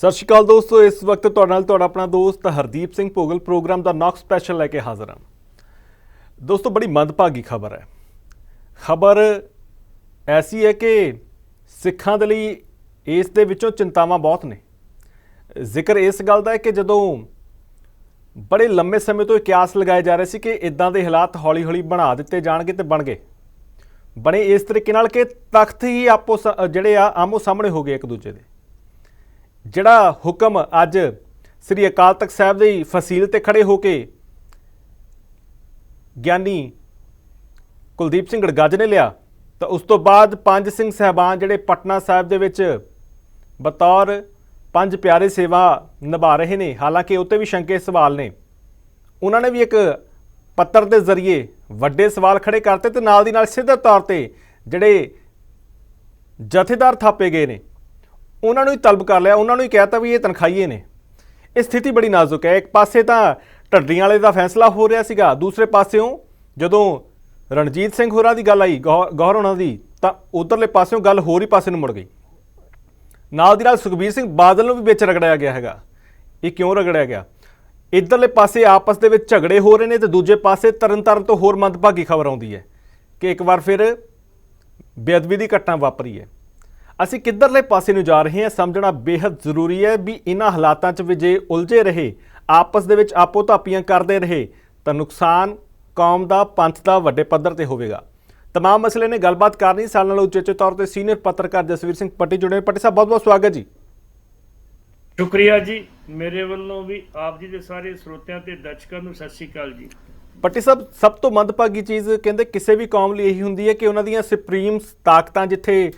ਸਤਿ ਸ਼੍ਰੀ ਅਕਾਲ ਦੋਸਤੋ, ਇਸ ਵਕਤ ਤੁਹਾਡੇ ਨਾਲ ਤੁਹਾਡਾ ਆਪਣਾ ਦੋਸਤ ਹਰਦੀਪ ਸਿੰਘ ਭੋਗਲ ਪ੍ਰੋਗਰਾਮ ਦਾ ਨੌਕ ਸਪੈਸ਼ਲ ਲੈ ਕੇ ਹਾਜ਼ਰ ਹਾਂ। ਦੋਸਤੋ, ਬੜੀ ਮੰਦਭਾਗੀ ਖਬਰ ਹੈ। ਖਬਰ ਐਸੀ ਹੈ ਕਿ ਸਿੱਖਾਂ ਦੇ ਲਈ ਇਸ ਦੇ ਵਿੱਚੋਂ ਚਿੰਤਾਵਾਂ ਬਹੁਤ ਨੇ। ਜ਼ਿਕਰ ਇਸ ਗੱਲ ਦਾ ਹੈ ਕਿ ਜਦੋਂ ਬੜੇ ਲੰਮੇ ਸਮੇਂ ਤੋਂ ਕਿਆਸ ਲਗਾਏ ਜਾ ਰਹੇ ਸੀ ਕਿ ਇਦਾਂ ਦੇ ਹਾਲਾਤ ਹੌਲੀ-ਹੌਲੀ ਬਣਾ ਦਿੱਤੇ ਜਾਣਗੇ ਤੇ ਬਣ ਗਏ। ਬਣੇ ਇਸ ਤਰੀਕੇ ਨਾਲ ਕਿ ਤਖਤ ਹੀ ਆਪੋ ਸ- ਜਿਹੜੇ ਆ ਆਮੋ ਸਾਹਮਣੇ ਹੋ ਗਏ ਇੱਕ ਦੂਜੇ ਦੇ। ਜਿਹੜਾ ਹੁਕਮ ਅੱਜ ਸ੍ਰੀ ਅਕਾਲ ਤਖਤ ਸਾਹਿਬ ਦੀ ਫਸੀਲ ਤੇ ਖੜੇ ਹੋ ਕੇ ਗਿਆਨੀ ਕੁਲਦੀਪ ਸਿੰਘ ਗੜਗੱਜ ਨੇ ਲਿਆ, ਤਾਂ ਉਸ ਤੋਂ ਬਾਅਦ ਪੰਜ ਸਿੰਘ ਸਹਿਬਾਨ ਜਿਹੜੇ ਪਟਨਾ ਸਾਹਿਬ ਦੇ ਵਿੱਚ ਬਤੌਰ ਪੰਜ ਪਿਆਰੇ ਸੇਵਾ ਨਿਭਾ ਰਹੇ ਨੇ, ਹਾਲਾਂਕਿ ਉੱਤੇ ਵੀ ਸ਼ੰਕੇ ਸਵਾਲ ਨੇ। ਉਹਨਾਂ ਨੇ ਵੀ ਇੱਕ ਪੱਤਰ ਦੇ ਜ਼ਰੀਏ ਵੱਡੇ ਸਵਾਲ ਖੜੇ ਕਰਤੇ ਤੇ ਨਾਲ ਦੀ ਨਾਲ ਸਿੱਧੇ ਤੌਰ ਤੇ ਜਿਹੜੇ ਜਥੇਦਾਰ ਥਾਪੇ ਗਏ ਨੇ। ਉਹਨਾਂ ਨੂੰ ਹੀ ਤਲਬ ਕਰ ਲਿਆ, ਉਹਨਾਂ ਨੂੰ ਹੀ ਕਹਿਤਾ ਵੀ ਇਹ ਤਨਖਾਹੀਏ ਨੇ। ਇਹ ਸਥਿਤੀ ਬੜੀ ਨਾਜ਼ੁਕ ਹੈ। ਇੱਕ ਪਾਸੇ ਤਾਂ ਢੱਡੀਆਂ ਵਾਲੇ ਦਾ ਫੈਸਲਾ ਹੋ ਰਿਹਾ ਸੀਗਾ। ਦੂਸਰੇ ਪਾਸਿਓਂ ਜਦੋਂ ਰਣਜੀਤ ਸਿੰਘ ਹੋਰਾਂ ਦੀ ਗੱਲ ਆਈ ਗੌਰ ਗੌਰ ਹੋਣਾ ਦੀ, ਤਾਂ ਉਧਰਲੇ ਪਾਸਿਓਂ ਗੱਲ ਹੋਰ ਹੀ ਪਾਸੇ ਨੂੰ ਮੁੜ ਗਈ। ਨਾਲ ਦੀ ਨਾਲ ਸੁਖਬੀਰ ਸਿੰਘ ਬਾਦਲ ਨੂੰ ਵੀ ਵਿੱਚ ਰਗੜਿਆ ਗਿਆ ਹੈਗਾ। ਇਹ ਕਿਉਂ ਰਗੜਿਆ ਗਿਆ? ਇਧਰਲੇ ਪਾਸੇ ਆਪਸ ਦੇ ਵਿੱਚ ਝਗੜੇ ਹੋ ਰਹੇ ਨੇ ਤੇ ਦੂਜੇ ਪਾਸੇ ਤਰਨਤਾਰਨ ਤੋਂ ਹੋਰ ਮੰਦਭਾਗੀ ਖਬਰ ਆਉਂਦੀ ਹੈ ਕਿ ਇੱਕ ਵਾਰ ਫਿਰ ਬੇਅਦਬੀ ਦੀ ਘਟਨਾ ਵਾਪਰੀ ਹੈ। ਅਸੀਂ ਕਿੱਧਰਲੇ ਪਾਸੇ ਨੂੰ ਜਾ ਰਹੇ ਹਾਂ, ਸਮਝਣਾ ਬੇहद ਜ਼ਰੂਰੀ ਹੈ ਵੀ ਇਹਨਾਂ ਹਾਲਾਤਾਂ 'ਚ ਵੀ ਜੇ ਉਲਝੇ ਰਹੇ, ਆਪਸ ਦੇ ਵਿੱਚ ਆਪੋ ਧਾਪੀਆਂ ਕਰਦੇ ਰਹੇ, ਤਾਂ ਨੁਕਸਾਨ ਕੌਮ ਦਾ, ਪੰਥ ਦਾ ਵੱਡੇ ਪੱਧਰ ਤੇ ਹੋਵੇਗਾ। ਤਮਾਮ ਮਸਲੇ ਨੇ ਗੱਲਬਾਤ ਕਰਨੀ, ਸਾਡੇ ਨਾਲ ਉਚੇਚੇ ਤੌਰ ਤੇ ਸੀਨੀਅਰ ਪੱਤਰਕਾਰ ਜਸਵੀਰ ਸਿੰਘ ਪੱਟੀ ਜੁੜੇ ਹੋਏ। ਪੱਟੀ ਸਾਹਿਬ, ਬਹੁਤ ਬਹੁਤ ਸਵਾਗਤ ਜੀ। ਸ਼ੁਕਰੀਆ ਜੀ ਮੇਰੇ ਵੱਲੋਂ ਵੀ ਆਪ ਜੀ ਦੇ ਸਾਰੇ ਸਰੋਤਿਆਂ ਤੇ ਦਰਸ਼ਕਾਂ ਨੂੰ ਸਤਿ ਸ਼੍ਰੀ ਅਕਾਲ ਜੀ। ਪੱਟੀ ਸਾਹਿਬ ਸਭ ਤੋਂ ਮੰਦਭਾਗੀ ਚੀਜ਼ ਕਹਿੰਦੇ ਕਿਸੇ ਵੀ ਕੌਮ ਲਈ ਇਹੀ ਹੁੰਦੀ ਹੈ ਕਿ ਉਹਨਾਂ ਦੀਆਂ ਸੁਪਰੀਮ ਤਾਕਤਾਂ ਜਿੱਥੇ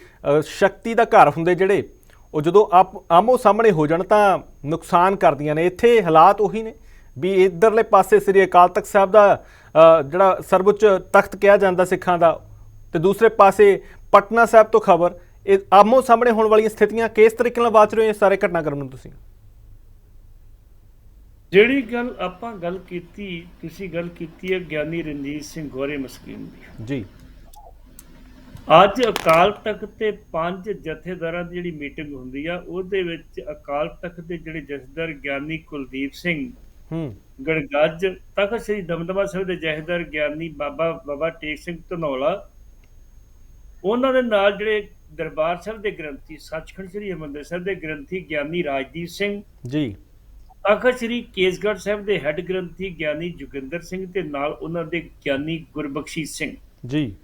ਸ਼ਕਤੀ ਦਾ ਘਰ ਹੁੰਦੇ ਜਿਹੜੇ, ਉਹ ਜਦੋਂ ਆਪ, ਆਮੋ ਸਾਹਮਣੇ ਹੋ ਜਾਣ ਤਾਂ ਨੁਕਸਾਨ ਕਰਦੀਆਂ ਨੇ। ਇੱਥੇ ਹਾਲਾਤ ਉਹੀ ਨੇ ਵੀ ਇਧਰਲੇ ਪਾਸੇ ਸ੍ਰੀ ਅਕਾਲ ਤਖਤ ਸਾਹਿਬ ਦਾ ਜਿਹੜਾ ਸਰਵਉੱਚ ਤਖਤ ਕਿਹਾ ਜਾਂਦਾ ਸਿੱਖਾਂ ਦਾ ਤੇ ਦੂਸਰੇ ਪਾਸੇ ਪਟਨਾ ਸਾਹਿਬ ਤੋਂ ਖਬਰ, ਇਹ ਆਮੋ ਸਾਹਮਣੇ ਹੋਣ ਵਾਲੀਆਂ ਸਥਿਤੀਆਂ ਕਿਸ ਤਰੀਕੇ ਨਾਲ ਵਾਚ ਰਹੇ ਹੋ ਇਹ ਸਾਰੇ ਘਟਨਾਕ੍ਰਮ ਨੂੰ ਤੁਸੀਂ। ਜਿਹੜੀ ਗੱਲ ਆਪਾਂ ਗੱਲ ਕੀਤੀ ਤੁਸੀਂ ਗੱਲ ਕੀਤੀ ਹੈ ਗਿਆਨੀ ਰਣਜੀਤ ਸਿੰਘ ਗੋਰੇ ਮਸਕੀਨ ਦੀ। ਜੀ। ਅੱਜ ਅਕਾਲ ਤਖਤ ਤੇ ਪੰਜ ਜਥੇਦਾਰਾਂ ਦੀ ਜਿਹੜੀ ਮੀਟਿੰਗ ਹੁੰਦੀ ਆ ਉਹਦੇ ਵਿੱਚ ਅਕਾਲ ਤਖਤ ਦੇ ਜਿਹੜੇ ਜਥੇਦਾਰ ਗਿਆਨੀ ਕੁਲਦੀਪ ਸਿੰਘ ਹੂੰ। ਗੜਗੱਜ ਤਖਤ ਸ੍ਰੀ ਦਮਦਮਾ ਸਾਹਿਬ ਦੇ ਜਥੇਦਾਰ ਗਿਆਨੀ ਬਾਬਾ ਬਾਬਾ ਟੇਕ ਸਿੰਘ ਧਨੌਲਾ ਉਹਨਾਂ ਦੇ ਨਾਲ ਜਿਹੜੇ ਦਰਬਾਰ ਸਾਹਿਬ ਦੇ ਗ੍ਰੰਥੀ ਸੱਚਖੰਡ ਸ੍ਰੀ ਹਰਿਮੰਦਰ ਸਾਹਿਬ ਦੇ ਗ੍ਰੰਥੀ ਗਿਆਨੀ ਰਾਜਦੀਪ ਸਿੰਘ ਜੀ। ਤਖਤ ਸ੍ਰੀ ਕੇਸਗੜ੍ਹ ਸਾਹਿਬ ਦੇ ਹੈੱਡ ਗ੍ਰੰਥੀ ਗਿਆਨੀ ਜੋਗਿੰਦਰ ਸਿੰਘ ਤੇ ਨਾਲ ਉਹਨਾਂ ਦੇ ਗਿਆਨੀ ਗੁਰਬਖਸ਼ੀ ਸਿੰਘ। ਜੀ।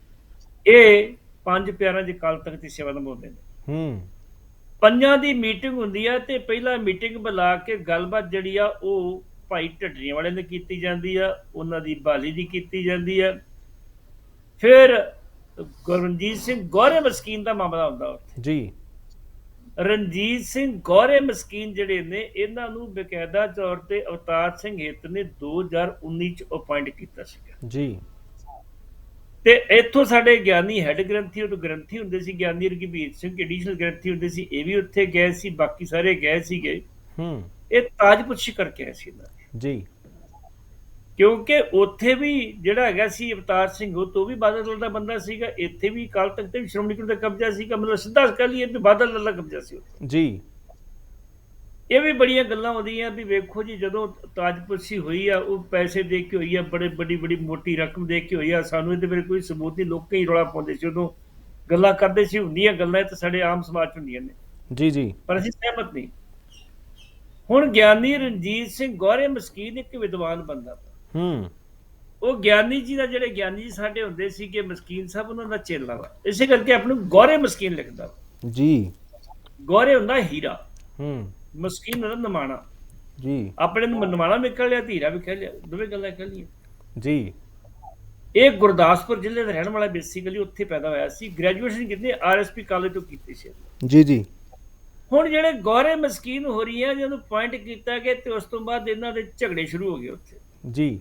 ਇਹ ਪੰਜ ਪਿਆਰਾਂ ਦੇ ਕਾਲ ਤਖਤ ਦੀ ਸੇਵਾ ਨਿਭਾਉਂਦੇ ਨੇ। ਹੂੰ। ਪੰਜਾਂ ਦੀ ਮੀਟਿੰਗ ਹੁੰਦੀ ਆ ਤੇ ਪਹਿਲਾਂ ਮੀਟਿੰਗ ਬੁਲਾ ਕੇ ਗੱਲਬਾਤ ਜਿਹੜੀ ਆ ਉਹ ਭਾਈ ਢੱਡਰੀਆਂ ਵਾਲੇ ਨੇ ਕੀਤੀ ਜਾਂਦੀ ਆ ਉਹਨਾਂ ਦੀ ਬਾਲੀ ਦੀ ਕੀਤੀ ਜਾਂਦੀ ਆ। ਫਿਰ ਗੁਰਮਨਜੀਤ ਸਿੰਘ ਗੌਰੇ ਮਸਕੀਨ ਦਾ ਮਾਮਲਾ ਹੁੰਦਾ ਉੱਥੇ। ਜੀ। ਰਣਜੀਤ ਸਿੰਘ ਗੌਰੇ ਮਸਕੀਨ ਜਿਹੜੇ ਨੇ ਇਹਨਾਂ ਨੂੰ ਬਕਾਇਦਾ ਤੌਰ ਤੇ ਅਵਤਾਰ ਸਿੰਘ ਹਿੱਤ ਨੇ 2019 ਚ ਅਪਾਇੰਟ ਕੀਤਾ ਸੀਗਾ। ਜੀ। ਤੇ ਇੱਥੋਂ ਸਾਡੇ ਗਿਆਨੀ ਹੈੱਡ ਗ੍ਰੰਥੀ ਉਹ ਗ੍ਰੰਥੀ ਹੁੰਦੇ ਸੀ ਗਿਆਨੀ ਰਘਬੀਰ ਸਿੰਘ ਐਡੀਸ਼ਨਲ ਗ੍ਰੰਥੀ ਹੁੰਦੇ ਸੀ ਇਹ ਵੀ ਉੱਥੇ ਗਏ ਸੀ ਬਾਕੀ ਸਾਰੇ ਗਏ ਸੀਗੇ। ਹੂੰ। ਇਹ ਤਾਜਪੁੱਛੀ ਕਰਕੇ ਆਏ ਸੀ ਇਹਨਾਂ ਨੇ। ਜੀ। ਕਿਉਂਕਿ ਉੱਥੇ ਵੀ ਜਿਹੜਾ ਹੈਗਾ ਸੀ ਅਵਤਾਰ ਸਿੰਘ ਉਹ ਤੋਂ ਵੀ ਬਾਦਲ ਦਲ ਦਾ ਬੰਦਾ ਸੀਗਾ ਇੱਥੇ ਵੀ ਕਾਲ ਤੱਕ ਤੇ ਵੀ ਸ਼੍ਰੋਮਣੀ ਕਮੇਟੀ ਦਾ ਕਬਜ਼ਾ ਸੀਗਾ ਮਤਲਬ ਸਿੱਧਾ ਕਹਿ ਲਈਏ ਵੀ ਬਾਦਲ ਦਲ ਦਾ ਕਬਜ਼ਾ ਸੀ। ਜੀ ਇਹ ਵੀ ਬੜੀਆਂ ਗੱਲਾਂ ਹੁੰਦੀਆਂ ਵੀ ਵੇਖੋ ਜੀ ਜਦੋਂ ਤਾਜਪੁੱਛੀ ਹੋਈ ਆ ਉਹ ਪੈਸੇ ਦੇ ਕੇ ਹੋਈ ਆ ਬੜੇ ਬੜੀ ਬੜੀ ਮੋਟੀ ਰਕਮ ਦੇ ਕੇ ਹੋਈ ਆ ਸਾਨੂੰ ਇਹਦੇ ਬਾਰੇ ਕੋਈ ਸਬੂਤ ਨਹੀਂ ਲੋਕ ਹੀ ਰੌਲਾ ਪਾਉਂਦੇ ਸੀ ਉਦੋਂ ਗੱਲਾਂ ਕਰਦੇ ਸੀ ਹੁੰਦੀਆਂ ਗੱਲਾਂ ਇਹ ਤਾਂ ਸਾਡੇ ਆਮ ਸਮਾਜ 'ਚ ਹੁੰਦੀਆਂ ਨੇ ਜੀ ਜੀ ਪਰ ਅਸੀਂ ਸਹਿਮਤ ਨਹੀਂ ਹੁਣ ਗਿਆਨੀ ਰਣਜੀਤ ਸਿੰਘ ਗੌਰੇ ਮਸਕੀਨ ਇੱਕ ਵਿਦਵਾਨ ਬੰਦਾ। ਹੂੰ। ਉਹ ਗਿਆਨੀ ਜੀ ਦਾ ਜਿਹੜੇ ਗਿਆਨੀ ਜੀ ਸਾਡੇ ਹੁੰਦੇ ਸੀ ਕਿ ਮਸਕੀਨ ਸਾਹਿਬ ਉਹਨਾਂ ਦਾ ਚੇਲਾ ਵਾ। ਇਸੇ ਕਰਕੇ ਆਪ ਨੂੰ ਗੌਰੇ ਮਸਕੀਨ ਲਿਖਦਾ। ਜੀ। ਗੌਰੇ ਹੁੰਦਾ ਹੀਰਾ। ਹੂੰ। ਮਸਕੀਨ ਹੁੰਦਾ ਨਮਾਣਾ। ਜੀ। ਆਪਣੇ ਨੂੰ ਨਮਾਣਾ ਵੀ ਕਹਿ ਲਿਆ ਧੀਰਾ ਵੀ ਕਹਿ ਲਿਆ ਦੋਵੇਂ ਗੱਲਾਂ ਕਹਿ ਲਈਆਂ। ਜੀ। ਇਹ ਗੁਰਦਾਸਪੁਰ ਜ਼ਿਲ੍ਹੇ ਦਾ ਰਹਿਣ ਵਾਲਾ ਬੇਸਿਕਲੀ ਉੱਥੇ ਪੈਦਾ ਹੋਇਆ ਸੀ। ਗ੍ਰੈਜੂਏਸ਼ਨ ਕੀਤੀ ਆਰਐਸਪੀ ਕਾਲਜ ਤੋਂ ਕੀਤੀ ਸੀ। ਜੀ ਜੀ। ਹੁਣ ਜਿਹੜੇ ਗੌਰੇ ਮਸਕੀਨ ਹੋ ਰਹੀ ਹੈ ਜਦੋਂ ਪੁਆਇੰਟ ਕੀਤਾ ਗਿਆ ਤੇ ਉਸ ਤੋਂ ਬਾਅਦ ਇਹਨਾਂ ਦੇ ਝਗੜੇ ਸ਼ੁਰੂ ਹੋ ਗਏ ਉੱਥੇ। ਜੀ।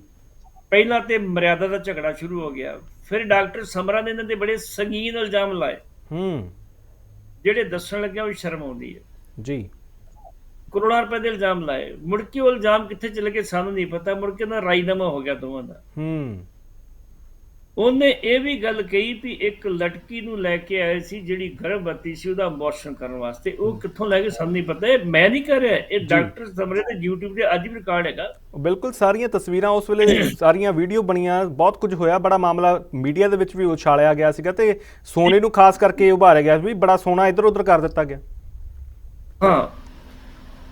ਪਹਿਲਾਂ ਤੇ ਮਰਿਆਦਾ ਦਾ ਝਗੜਾ ਸ਼ੁਰੂ ਹੋ ਗਿਆ। ਫਿਰ ਡਾਕਟਰ ਸਮਰਾ ਨੇ ਇਹਨਾਂ ਦੇ ਬੜੇ ਸੰਗੀਨ ਇਲਜ਼ਾਮ ਲਾਏ। ਹੂੰ। ਜਿਹੜੇ ਦੱਸਣ ਲੱਗਿਆ ਉਹ ਸ਼ਰਮ ਆਉਂਦੀ ਹੈ। ਜੀ। ਕਰੋੜਾਂ ਰੁਪਏ ਦੇ ਇਲਜ਼ਾਮ ਲਾਏ। ਮੁੜ ਕੇ ਉਹ ਇਲਜ਼ਾਮ ਕਿੱਥੇ ਚਲੇ ਗਏ ਸਾਨੂੰ ਨਹੀਂ ਪਤਾ। ਮੁੜ ਕੇ ਨਾ ਰਾਜਨਾਮਾ ਹੋ ਗਿਆ ਦੋਵਾਂ ਦਾ। ਹੂੰ। ਉਹਨੇ ਇਹ ਵੀ ਗੱਲ ਕਹੀ ਵੀ ਇੱਕ ਲਟਕੀ ਨੂੰ ਲੈ ਕੇ ਆਏ ਸੀ ਜਿਹੜੀ ਗਰਭਵਤੀ ਸੀ ਉਹਦਾ ਅਬੋਰਸ਼ਨ ਕਰਨ ਵਾਸਤੇ। ਉਹ ਕਿੱਥੋਂ ਲੈ ਕੇ ਸਾਨੂੰ ਨਹੀਂ ਪਤਾ। ਇਹ ਮੈਂ ਨਹੀਂ ਕਰ ਰਿਹਾ। ਇਹ ਡਾਕਟਰ ਸਮਰੇ ਤੇ YouTube ਤੇ ਅੱਜ ਵੀ ਰਿਕਾਰਡ ਹੈਗਾ। ਬਿਲਕੁਲ ਸਾਰੀਆਂ ਤਸਵੀਰਾਂ ਉਸ ਵੇਲੇ ਸਾਰੀਆਂ ਵੀਡੀਓ ਬਣੀਆਂ। ਬਹੁਤ ਕੁਝ ਹੋਇਆ। ਬੜਾ ਮਾਮਲਾ ਮੀਡੀਆ ਦੇ ਵਿੱਚ ਵੀ ਉਛਾਲਿਆ ਗਿਆ ਸੀਗਾ ਤੇ ਸੋਨੇ ਨੂੰ ਖਾਸ ਕਰਕੇ ਉਭਾਰਿਆ ਗਿਆ ਵੀ ਬੜਾ ਸੋਨਾ ਇੱਧਰ ਉੱਧਰ ਕਰ ਦਿੱਤਾ ਗਿਆ। ਹਾਂ।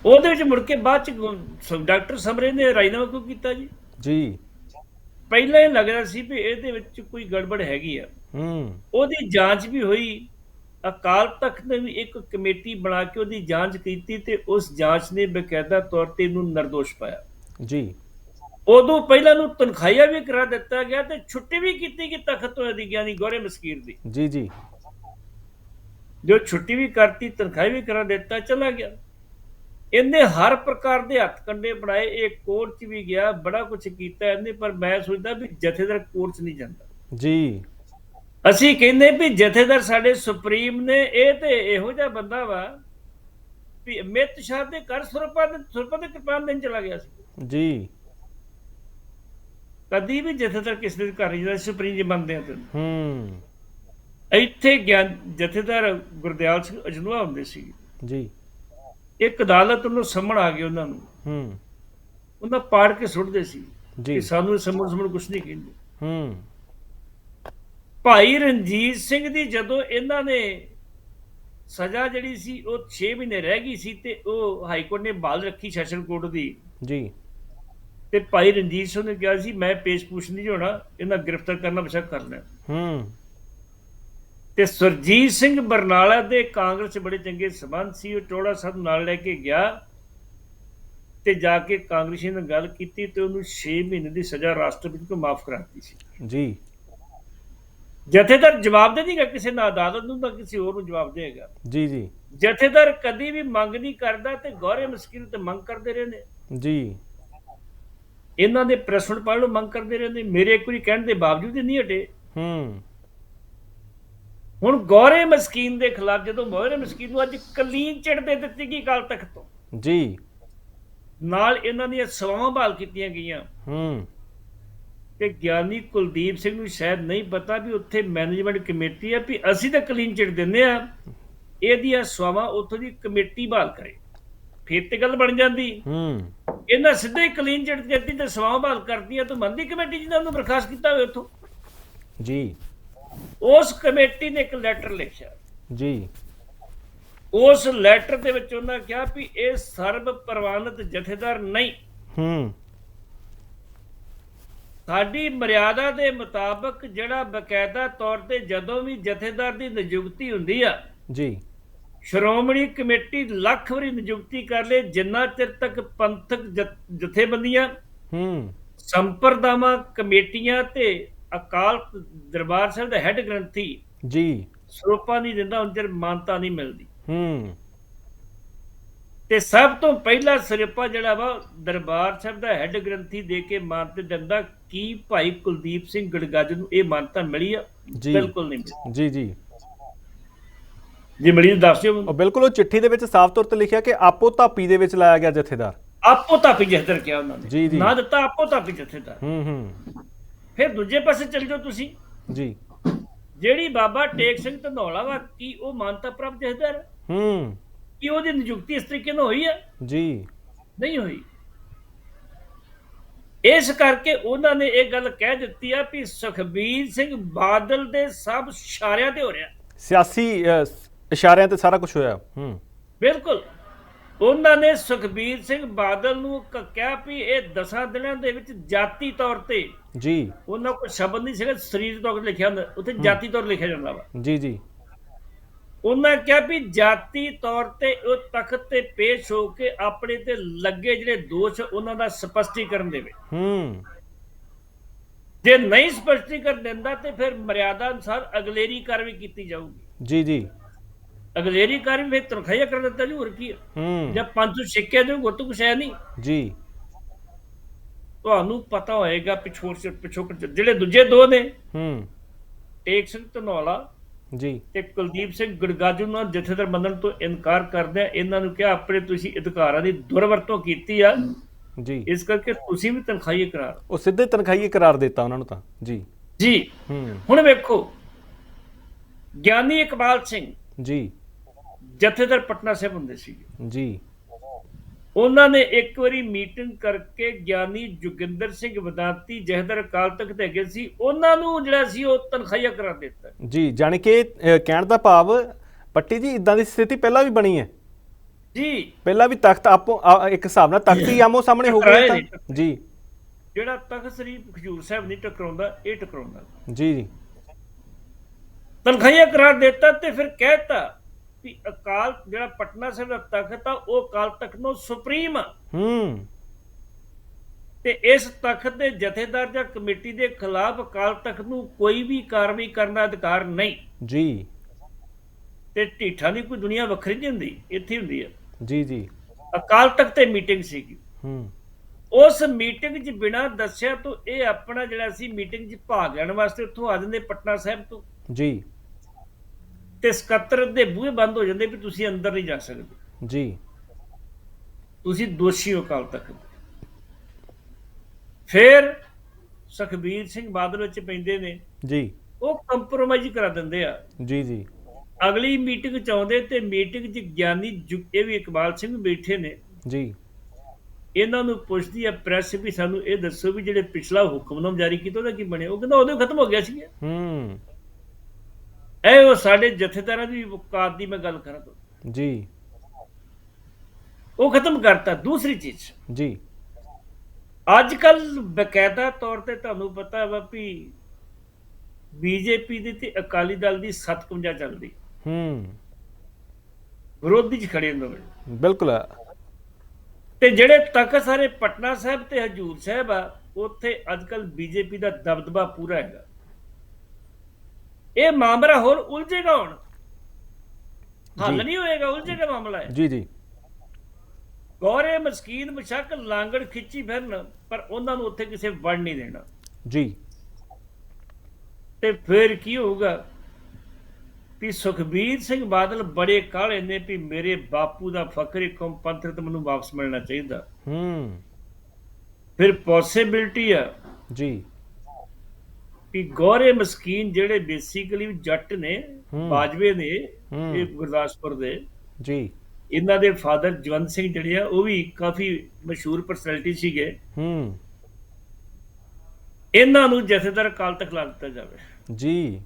ਉਹਦੇ ਵਿੱਚ ਮੁੜ ਕੇ ਬਾਅਦ ਚ ਡਾਕਟਰ ਸਮਰੇ ਨੇ ਰਾਜਨਾਮਾ ਕਿਉਂ ਕੀਤਾ ਜੀ? ਜੀ। ਪਹਿਲਾਂ ਹੀ ਲੱਗ ਰਿਹਾ ਸੀ ਵੀ ਇਹਦੇ ਵਿੱਚ ਕੋਈ ਗੜਬੜ ਹੈਗੀ ਆ। ਹੂੰ। ਉਹਦੀ ਜਾਂਚ ਵੀ ਹੋਈ। ਅਕਾਲ ਤਖਤ ਨੇ ਵੀ ਇੱਕ ਕਮੇਟੀ ਬਣਾ ਕੇ ਉਹਦੀ ਜਾਂਚ ਕੀਤੀ ਤੇ ਉਸ ਜਾਂਚ ਨੇ ਬਕਾਇਦਾ ਤੌਰ ਤੇ ਇਹਨੂੰ ਨਿਰਦੋਸ਼ ਪਾਇਆ। ਜੀ। ਉਦੋਂ ਪਹਿਲਾਂ ਨੂੰ ਤਨਖਾਹੀਆ ਵੀ ਕਰਾ ਦਿੱਤਾ ਗਿਆ ਤੇ ਛੁੱਟੀ ਵੀ ਕੀਤੀ ਕਿ ਤਖਤ ਤੋਂ ਦੀ ਗਿਆਨੀ ਗੋਰੇ ਮਸਕੀਰ ਦੀ। ਜੀ ਜੀ। ਜੋ ਛੁੱਟੀ ਵੀ ਕਰਤੀ ਤਨਖਾਹ ਵੀ ਕਰਾ ਦਿੱਤਾ ਚਲਾ ਗਿਆ। ਇਹਨੇ ਹਰ ਪ੍ਰਕਾਰ ਦੇ ਹੱਥ ਕੰਡੇ ਬਣਾਏ ਇਹ ਕੋਰਟ 'ਚ ਵੀ ਗਿਆ ਬੜਾ ਕੁਝ ਕੀਤਾ ਇਹਨੇ ਪਰ ਮੈਂ ਸੋਚਦਾ ਵੀ ਜਥੇਦਾਰ ਕੋਰਟ 'ਚ ਨਹੀਂ ਜਾਂਦਾ। ਜੀ। ਅਸੀਂ ਕਹਿੰਦੇ ਵੀ ਜਥੇਦਾਰ ਸਾਡੇ ਸੁਪਰੀਮ ਨੇ ਇਹ ਤੇ ਇਹੋ ਜਿਹਾ ਬੰਦਾ ਵਾ ਵੀ ਅਮਿਤ ਸ਼ਾਹ ਦੇ ਘਰ ਸੁਰਪਾ ਦੇ ਸੁਰਪਾ ਦੇ ਕਿਰਪਾਨ ਦੇਣ ਚਲਾ ਗਿਆ ਸੀ। ਜੀ। ਕਦੀ ਵੀ ਜਥੇਦਾਰ ਕਿਸੇ ਦੇ ਘਰ ਨਹੀਂ ਜਾਂਦਾ ਸੁਪਰੀਮ ਜੀ ਬੰਦੇ ਆ ਤੇ ਹੂੰ। ਇੱਥੇ ਜਥੇਦਾਰ ਗੁਰਦਿਆਲ ਸਿੰਘ ਅਜਨੂਆ ਹੁੰਦੇ ਸੀ। ਜੀ। ਇੱਕ ਅਦਾਲਤ ਨੂੰ ਸੰਮਣ ਆ ਗਿਆ ਉਹਨਾਂ ਨੂੰ। ਹੂੰ। ਉਹਨਾਂ ਪਾੜ ਕੇ ਸੁੱਟਦੇ ਸੀ ਕਿ ਸਾਨੂੰ ਸਮਝ ਸਮਝ ਕੁਝ ਨਹੀਂ ਕਹਿੰਦੇ। ਹੂੰ। ਭਾਈ ਰਣਜੀਤ ਸਿੰਘ ਦੀ ਜਦੋਂ ਇਹਨਾਂ ਨੇ ਸਜ਼ਾ ਜਿਹੜੀ ਸੀ ਉਹ 6 ਮਹੀਨੇ ਰਹਿ ਗਈ ਸੀ ਤੇ ਉਹ ਹਾਈ ਕੋਰਟ ਨੇ ਬਹਾਲ ਰੱਖੀ ਸੈਸ਼ਨ ਕੋਰਟ ਦੀ। ਜੀ। ਤੇ ਭਾਈ ਰਣਜੀਤ ਸਿੰਘ ਨੇ ਕਿਹਾ ਸੀ ਮੈਂ ਪੇਸ਼ ਪੁੱਛ ਨਹੀਂ ਹੋਣਾ ਇਹਨਾਂ ਗ੍ਰਿਫਤਾਰ ਕਰਨਾ ਬਸ਼ੱਕ ਕਰਨਾ ਹੂੰ। ਤੇ ਸੁਰਜੀਤ ਸਿੰਘ ਬਰਨਾਲਾ ਦੇ ਕਾਂਗਰਸ 'ਚ ਬੜੇ ਚੰਗੇ ਸਬੰਧ ਸੀ ਉਹ ਟੋੜਾ ਸਾਹਿਬ ਨਾਲ ਲੈ ਕੇ ਗਿਆ ਤੇ ਜਾ ਕੇ ਕਾਂਗਰਸੀ ਨਾਲ ਗੱਲ ਕੀਤੀ ਤੇ ਉਹਨੂੰ 6 ਮਹੀਨੇ ਦੀ ਸਜ਼ਾ ਰਾਸ਼ਟਰਪਤੀ ਤੋਂ ਮਾਫ ਕਰਾਤੀ ਸੀ। ਜੀ। ਜਥੇਦਾਰ ਜਵਾਬ ਦੇ ਨਹੀਂਗਾ ਕਿਸੇ ਨਾ ਅਦਾਲਤ ਨੂੰ ਤਾਂ ਕਿਸੇ ਹੋਰ ਨੂੰ ਜਵਾਬ ਦੇਗਾ ਜੀ ਜੀ। ਜਥੇਦਾਰ ਕਦੀ ਵੀ ਮੰਗ ਨਹੀਂ ਕਰਦਾ ਤੇ ਗੌਰੇ ਮਸਕੀਨ ਤੇ ਮੰਗ ਕਰਦੇ ਰਹੇ ਨੇ ਜੀ। ਇਹਨਾਂ ਦੇ ਪ੍ਰੈਸਮੈਂਟ ਪੜ੍ਹ ਲਓ ਮੰਗ ਕਰਦੇ ਰਹੇ ਨੇ ਮੇਰੇ ਵਾਰੀ ਕਹਿਣ ਦੇ ਬਾਵਜੂਦ ਹੀ ਨਹੀਂ ਹਟੇ। ਹੂੰ। ਹੁਣ ਗੌਰੇ ਮਸਕੀਨ ਦੇ ਖਿਲਾਫ ਜਦੋਂ ਗੌਰੇ ਮਸਕੀਨ ਨੂੰ ਅੱਜ ਕਲੀਨ ਚਿੜ ਦੇ ਦਿੱਤੀ ਗਈ ਕਾਲ ਤਖਤ ਤੋਂ। ਜੀ। ਨਾਲ ਇਹਨਾਂ ਦੀਆਂ ਸਵਾਵਾਂ ਬਹਾਲ ਕੀਤੀਆਂ ਗਈਆਂ। ਹੂੰ। ਤੇ ਗਿਆਨੀ ਕੁਲਦੀਪ ਸਿੰਘ ਨੂੰ ਸ਼ਾਇਦ ਨਹੀਂ ਪਤਾ ਵੀ ਉੱਥੇ ਮੈਨੇਜਮੈਂਟ ਕਮੇਟੀ ਹੈ ਵੀ ਅਸੀਂ ਤਾਂ ਕਲੀਨ ਚਿਟ ਦਿੰਦੇ ਆ। ਇਹਦੀਆਂ ਸਵਾਵਾਂ ਉੱਥੋਂ ਦੀ ਕਮੇਟੀ ਬਹਾਲ ਕਰੇ। ਫਿਰ ਤੇ ਗੱਲ ਬਣ ਜਾਂਦੀ। ਹੂੰ। ਇਹਨਾਂ ਸਿੱਧੇ ਕਲੀਨ ਚਿਟ ਦਿੱਤੀ ਤੇ ਸਵਾਵਾਂ ਬਹਾਲ ਕਰਦੀਆਂ ਤਾਂ ਮੰਦੀ ਕਮੇਟੀ ਜਿਹਨਾਂ ਨੂੰ ਬਰਖਾਸਤ ਕੀਤਾ ਹੋਵੇ ਉੱਥੋਂ। ਜੀ। ਉਸ ਕਮੇਟੀ ਨੇ ਇੱਕ ਲੈਟਰ ਲਿਖਿਆ। ਜੀ। ਉਸ ਲੈਟਰ ਦੇ ਵਿੱਚ ਉਹਨਾਂ ਕਿਹਾ ਵੀ ਇਹ ਸਰਬ ਪ੍ਰਵਾਨਿਤ ਜਥੇਦਾਰ ਨਹੀਂ। ਹੂੰ। ਸਾਡੀ ਮਰਿਆਦਾ ਦੇ ਮੁਤਾਬਕ ਜਿਹੜਾ ਬਕਾਇਦਾ ਤੌਰ ਤੇ ਜਦੋਂ ਵੀ ਜਥੇਦਾਰ ਦੀ ਨਿਯੁਕਤੀ ਹੁੰਦੀ ਆ ਜੀ। ਸ਼੍ਰੋਮਣੀ ਕਮੇਟੀ ਲੱਖ ਵਾਰੀ ਨਿਯੁਕਤੀ ਕਰ ਲੇ ਜਿੰਨਾ ਚਿਰ ਤੱਕ ਪੰਥਕ ਜਥ- ਜਥੇਬੰਦੀਆਂ ਹੂੰ। ਸੰਪਰਦਾਵਾਂ ਕਮੇਟੀਆਂ ਤੇ ਅਕਾਲ ਦਰਬਾਰ ਸਾਹਿਬ ਦਾ ਹੈੱਡ ਗ੍ਰੰਥੀ ਜੀ। ਸਰੂਪਾ ਨਹੀਂ ਦਿੰਦਾ ਉਹਨਾਂ ਚਿਰ ਮਾਨਤਾ ਨਹੀਂ ਮਿਲਦੀ। ਹੂੰ। ਤੇ ਸਭ ਤੋਂ ਪਹਿਲਾ ਸਰੂਪਾ ਜਿਹੜਾ ਵਾ ਦਰਬਾਰ ਸਾਹਿਬ ਦਾ ਹੈੱਡ ਗ੍ਰੰਥੀ ਦੇ ਕੇ ਮਾਨਤਾ ਦਿੰਦਾ ਕੀ ਭਾਈ ਕੁਲਦੀਪ ਸਿੰਘ ਗੜਗੱਜ ਨੂੰ ਇਹ ਮਾਨਤਾ ਮਿਲੀ ਆ? ਬਿਲਕੁਲ ਨਹੀਂ ਮਿਲੀ। ਜੀ ਜੀ। ਜੇ ਮਿਲੀ ਤਾਂ ਦੱਸ ਦਿਓ ਬਿਲਕੁਲ ਉਹ ਚਿੱਠੀ ਦੇ ਵਿੱਚ ਸਾਫ਼ ਤੌਰ ਤੇ ਲਿਖਿਆ ਕਿ ਆਪੋ ਧਾਪੀ ਦੇ ਵਿੱਚ ਲਾਇਆ ਗਿਆ ਜਥੇਦਾਰ। ਆਪੋ ਤਾਪੀ ਜਥੇਦਾਰ ਕਿਹਾ ਉਹਨਾਂ ਨੇ। ਨਾ ਦਿੱਤਾ ਆਪੋ ਤਾਪੀ ਜਥੇਦਾਰ। ਹੂੰ ਹੂੰ। ਫਿਰ ਦੂਜੇ ਪਾਸੇ ਚੱਲ ਜਾਓ ਤੁਸੀਂ। ਜੀ। ਜਿਹੜੀ ਬਾਬਾ ਟੇਕ ਸਿੰਘ ਧਨੌਲਾ ਵਾ ਕੀ ਉਹ ਮਾਨਤਾ ਪ੍ਰਾਪਤ ਜਥੇਦਾਰ ਹੂੰ। ਕੀ ਉਹਦੀ ਨਿਯੁਕਤੀ ਇਸ ਤਰੀਕੇ ਨਾਲ ਹੋਈ ਹੈ ਜੀ। ਨਹੀਂ ਹੋਈ। ਇਸ ਕਰਕੇ ਉਹਨਾਂ ਨੇ ਇਹ ਗੱਲ ਕਹਿ ਦਿੱਤੀ ਆ ਵੀ ਸੁਖਬੀਰ ਸਿੰਘ ਬਾਦਲ ਦੇ ਸਭ ਇਸ਼ਾਰਿਆਂ ਤੇ ਹੋ ਰਿਹਾ। ਸਿਆਸੀ ਅ, ਇਸ਼ਾਰਿਆਂ ਤੇ ਸਾਰਾ ਕੁਝ ਹੋਇਆ। ਹੂੰ। ਬਿਲਕੁਲ। ਉਹਨਾਂ ਨੇ ਸੁਖਬੀਰ ਸਿੰਘ ਬਾਦਲ ਨੂੰ ਕ- ਕਿਹਾ ਵੀ ਇਹ ਦਸਾਂ ਦਿਨਾਂ ਦੇ ਵਿੱਚ ਜਾਤੀ ਤੌਰ ਤੇ ਜੀ। ਉਹਨਾਂ ਕੋਲ ਸ਼ਬਦ ਨਹੀਂ ਸੀਗਾ ਸਰੀਰ ਤੌਰ ਤੇ ਲਿਖਿਆ ਹੁੰਦਾ ਉੱਥੇ ਜਾਤੀ ਤੌਰ ਲਿਖਿਆ ਜਾਂਦਾ ਵਾ। ਜੀ ਜੀ। ਉਹਨਾਂ ਕਿਹਾ ਵੀ ਜਾਤੀ ਤੌਰ ਤੇ ਉਹ ਤਖਤ ਤੇ ਪੇਸ਼ ਹੋ ਕੇ ਆਪਣੇ ਤੇ ਲੱਗੇ ਜਿਹੜੇ ਦੋਸ਼ ਉਹਨਾਂ ਦਾ ਸਪਸ਼ਟੀਕਰਨ ਦੇਵੇ। ਹੂੰ। ਜੇ ਨਹੀਂ ਸਪਸ਼ਟੀਕਰਨ ਦਿੰਦਾ ਤੇ ਫਿਰ ਮਰਿਆਦਾ ਅਨੁਸਾਰ ਅਗਲੇਰੀ ਕਾਰਵਾਈ ਕੀਤੀ ਜਾਊਗੀ। ਜੀ ਜੀ। ਤਨਖਾਹੀਆ ਕਰ ਦਿੱਤਾ ਜੀ ਹੋਰ ਕੀ ਹੈ ਹੂੰ। ਜਦ ਪੰਜ ਸੌ ਸਿੱਕਿਆ ਜੋ ਗੁੱਤ ਕੁਛ ਹੈ ਨਹੀਂ। ਜੀ। ਤੁਹਾਨੂੰ ਪਤਾ ਹੋਏਗਾ ਸੇ ਪਿਛੋਕੜ ਚ- ਜਿਹੜੇ ਦੂਜੇ ਦੋ ਨੇ ਹੂੰ। ਟੇਕ ਸਿੰਘ ਧਨੌਲਾ ਜੀ। ਤੇ ਕੁਲਦੀਪ ਸਿੰਘ ਗੜਗਾਜੂ ਨਾਲ ਜਥੇਦਾਰ ਮੰਨਣ ਤੋਂ ਇਨਕਾਰ ਕਰਦੇ ਆ। ਇਹਨਾਂ ਨੂੰ ਕਿਹਾ ਆਪਣੇ ਤੁਸੀਂ ਅਧਿਕਾਰਾਂ ਦੀ ਦੁਰਵਰਤੋਂ ਕੀਤੀ ਆ। ਜੀ। ਇਸ ਕਰਕੇ ਤੁਸੀਂ ਵੀ ਤਨਖਾਹੀਏ ਕਰਾਰ ਉਹ ਸਿੱਧੇ ਤਨਖਾਹੀਏ ਕਰਾਰ ਦਿੱਤਾ ਉਹਨਾਂ ਨੂੰ ਤਾਂ। ਜੀ। ਜੀ। ਹੂੰ। ਹੁਣ ਵੇਖੋ ਗਿਆਨੀ ਇਕਬਾਲ ਸਿੰਘ ਜੀ। ਜਥੇਦਾਰ ਪਟਨਾ ਸਾਹਿਬ ਹੁੰਦੇ ਸੀ ਜੀ। ਉਹਨਾਂ ਨੇ ਇੱਕ ਵਾਰੀ ਮੀਟਿੰਗ ਕਰਕੇ ਗਿਆਨੀ ਜੋਗਿੰਦਰ ਸਿੰਘ ਵਿਦਾਂਤੀ ਜਹਦਰ ਅਕਾਲ ਤਖਤ ਹੈਗੇ ਸੀ ਉਹਨਾਂ ਨੂੰ ਜਿਹੜਾ ਸੀ ਉਹ ਤਨਖਾਹੀਆ ਕਰਾ ਦਿੱਤਾ। ਜੀ ਜਾਣੀ ਕਿ ਕਹਿਣ ਦਾ ਭਾਵ ਪੱਟੀ ਜੀ ਇਦਾਂ ਦੀ ਸਥਿਤੀ ਪਹਿਲਾਂ ਵੀ ਬਣੀ ਹੈ? ਜੀ। ਪਹਿਲਾਂ ਵੀ ਤਖਤ ਆਪੋ ਇੱਕ ਹਿਸਾਬ ਨਾਲ ਤਖਤ ਹੀ ਆਮੋ ਸਾਹਮਣੇ ਹੋ ਟਕਰਾਏ ਤਾਂ ਜੀ। ਜਿਹੜਾ ਤਖਤ ਸ੍ਰੀ ਖਜੂਰ ਸਾਹਿਬ ਨਹੀਂ ਟਕਰਾਉਂਦਾ ਇਹ ਟਕਰਾਉਂਦਾ। ਜੀ ਜੀ। ਤਨਖਾਹੀਆ ਕਰਾ ਦਿੱਤਾ ਤੇ ਫਿਰ ਕਹਿਤਾ ਵੀ ਅਕਾਲ ਜਿਹੜਾ ਪਟਨਾ ਸਾਹਿਬ ਦਾ ਤਖਤ ਆ ਉਹ ਅਕਾਲ ਤਖਤ ਨੂੰ ਸੁਪਰੀਮ ਹੂੰ। ਤੇ ਇਸ ਤਖਤ ਦੇ ਜਥੇਦਾਰ ਜਾਂ ਕਮੇਟੀ ਦੇ ਖਿਲਾਫ ਅਕਾਲ ਤਖਤ ਨੂੰ ਕੋਈ ਵੀ ਕਾਰਵਾਈ ਕਰਨ ਦਾ ਅਧਿਕਾਰ ਨਹੀਂ। ਜੀ। ਤੇ ਢੀਠਾਂ ਦੀ ਕੋਈ ਦੁਨੀਆ ਵੱਖਰੀ ਨਹੀਂ ਹੁੰਦੀ ਇੱਥੇ ਹੁੰਦੀ ਹੈ ਜੀ ਜੀ। ਅਕਾਲ ਤਖਤ ਤੇ ਮੀਟਿੰਗ ਸੀਗੀ। ਹੂੰ। ਉਸ ਮੀਟਿੰਗ 'ਚ ਬਿਨਾਂ ਦੱਸਿਆ ਤੋਂ ਇਹ ਆਪਣਾ ਜਿਹੜਾ ਸੀ ਮੀਟਿੰਗ 'ਚ ਭਾਗ ਲੈਣ ਵਾਸਤੇ ਉੱਥੋਂ ਆ ਜਾਂਦੇ ਪਟਨਾ ਸਾਹਿਬ ਤੋਂ। ਜੀ। ਤੇ ਸਕੱਤਰ ਦੇ ਬੂਹੇ ਬੰਦ ਹੋ ਜਾਂਦੇ ਵੀ ਤੁਸੀਂ ਅੰਦਰ ਨਹੀਂ ਜਾ ਸਕਦੇ। ਜੀ। ਤੁਸੀਂ ਦੋਸ਼ੀ ਹੋ ਤਖਤ ਦੇ। ਫਿਰ ਸੁਖਬੀਰ ਸਿੰਘ ਬਾਦਲ ਵਿੱਚ ਪੈਂਦੇ ਨੇ। ਜੀ। ਉਹ ਕੰਪਰੋਮਾਈਜ਼ ਕਰਾ ਦਿੰਦੇ ਆ। ਜੀ ਜੀ। ਅਗਲੀ ਮੀਟਿੰਗ ਚ ਆਉਂਦੇ ਤੇ ਮੀਟਿੰਗ 'ਚ ਗਿਆਨੀ ਜੁ- ਇਹ ਵੀ ਇਕਬਾਲ ਸਿੰਘ ਬੈਠੇ ਨੇ। ਜੀ। ਇਹਨਾਂ ਨੂੰ ਪੁੱਛਦੀ ਆ ਪ੍ਰੈਸ ਵੀ ਸਾਨੂੰ ਇਹ ਦੱਸੋ ਵੀ ਜਿਹੜੇ ਪਿਛਲਾ ਹੁਕਮਨਾਮ ਜਾਰੀ ਕੀਤਾ ਉਹਦਾ ਕੀ ਬਣਿਆ? ਉਹ ਕਹਿੰਦਾ ਉਦੋਂ ਖਤਮ ਹੋ ਗਿਆ ਸੀ। ਹੂੰ। ਇਹ ਉਹ ਸਾਡੇ ਜਥੇਦਾਰਾਂ ਦੀ ਔਕਾਤ ਦੀ ਮੈਂ ਗੱਲ ਕਰਾਂ ਤਾਂ ਜੀ। ਉਹ ਖਤਮ ਕਰਤਾ ਦੂਸਰੀ ਚੀਜ਼। ਜੀ। ਅੱਜ ਕੱਲ ਬਕਾਇਦਾ ਤੌਰ ਤੇ ਤੁਹਾਨੂੰ ਪਤਾ ਵਾ ਵੀ ਬੀਜੇਪੀ ਦੀ ਤੇ ਅਕਾਲੀ ਦਲ ਦੀ 57 ਚੱਲਦੀ। ਹੂੰ। ਵਿਰੋਧੀ ਚ ਖੜੇ ਹੁੰਦੇ ਨੇ ਬਿਲਕੁਲ। ਤੇ ਜਿਹੜੇ ਤਖਤ ਸਾਰੇ ਪਟਨਾ ਸਾਹਿਬ ਤੇ ਹਜੂਰ ਸਾਹਿਬ ਆ ਉੱਥੇ ਅੱਜ ਕੱਲ ਬੀਜੇਪੀ ਦਾ ਦਬਦਬਾ ਪੂਰਾ ਹੈਗਾ। ਇਹ ਮਾਮਲਾ ਹੋਰ ਉਲਝੇਗਾ ਹੁਣ। ਹੱਲ। ਨਹੀਂ ਹੋਏਗਾ ਉਲਝੇਗਾ ਮਾਮਲਾ ਹੈ ਜੀ ਜੀ। ਗੌਰੇ ਮਸਕੀਨ ਬਸ਼ੱਕ ਲਾਂਗੜ ਖਿੱਚੀ ਫਿਰਨ ਪਰ ਉਹਨਾਂ ਨੂੰ ਉੱਥੇ ਕਿਸੇ ਵੜ ਨਹੀਂ ਦੇਣਾ। ਜੀ। ਤੇ ਫਿਰ ਕੀ ਹੋਊਗਾ ਵੀ ਸੁਖਬੀਰ ਸਿੰਘ ਬਾਦਲ ਬੜੇ ਕਾਹਲੇ ਨੇ ਵੀ ਮੇਰੇ ਬਾਪੂ ਦਾ ਫਕਰੇ ਕੌਮ ਪੰਥਰਤ ਮੈਨੂੰ ਵਾਪਸ ਮਿਲਣਾ ਚਾਹੀਦਾ। ਹੂੰ। ਫਿਰ ਪੋਸਿਬਿਲਟੀ ਆ ਜੀ। ਵੀ ਗੌਰੇ ਮਸਕੀਨ ਜਿਹੜੇ ਬੇਸਿਕਲੀ ਜੱਟ ਨੇ। ਬਾਜਵੇ ਨੇ। ਇਹ ਗੁਰਦਾਸਪੁਰ ਦੇ। ਜੀ। ਇਹਨਾਂ ਦੇ ਫਾਦਰ ਜਵੰਤ ਸਿੰਘ ਜਿਹੜੇ ਆ ਉਹ ਵੀ ਕਾਫੀ ਮਸ਼ਹੂਰ ਪਰਸਨੈਲਿਟੀ ਸੀਗੇ। ਹੂੰ। ਇਹਨਾਂ ਨੂੰ ਜਥੇਦਾਰ ਅਕਾਲ ਤੱਕ ਲਾ ਦਿੱਤਾ ਜਾਵੇ। ਜੀ।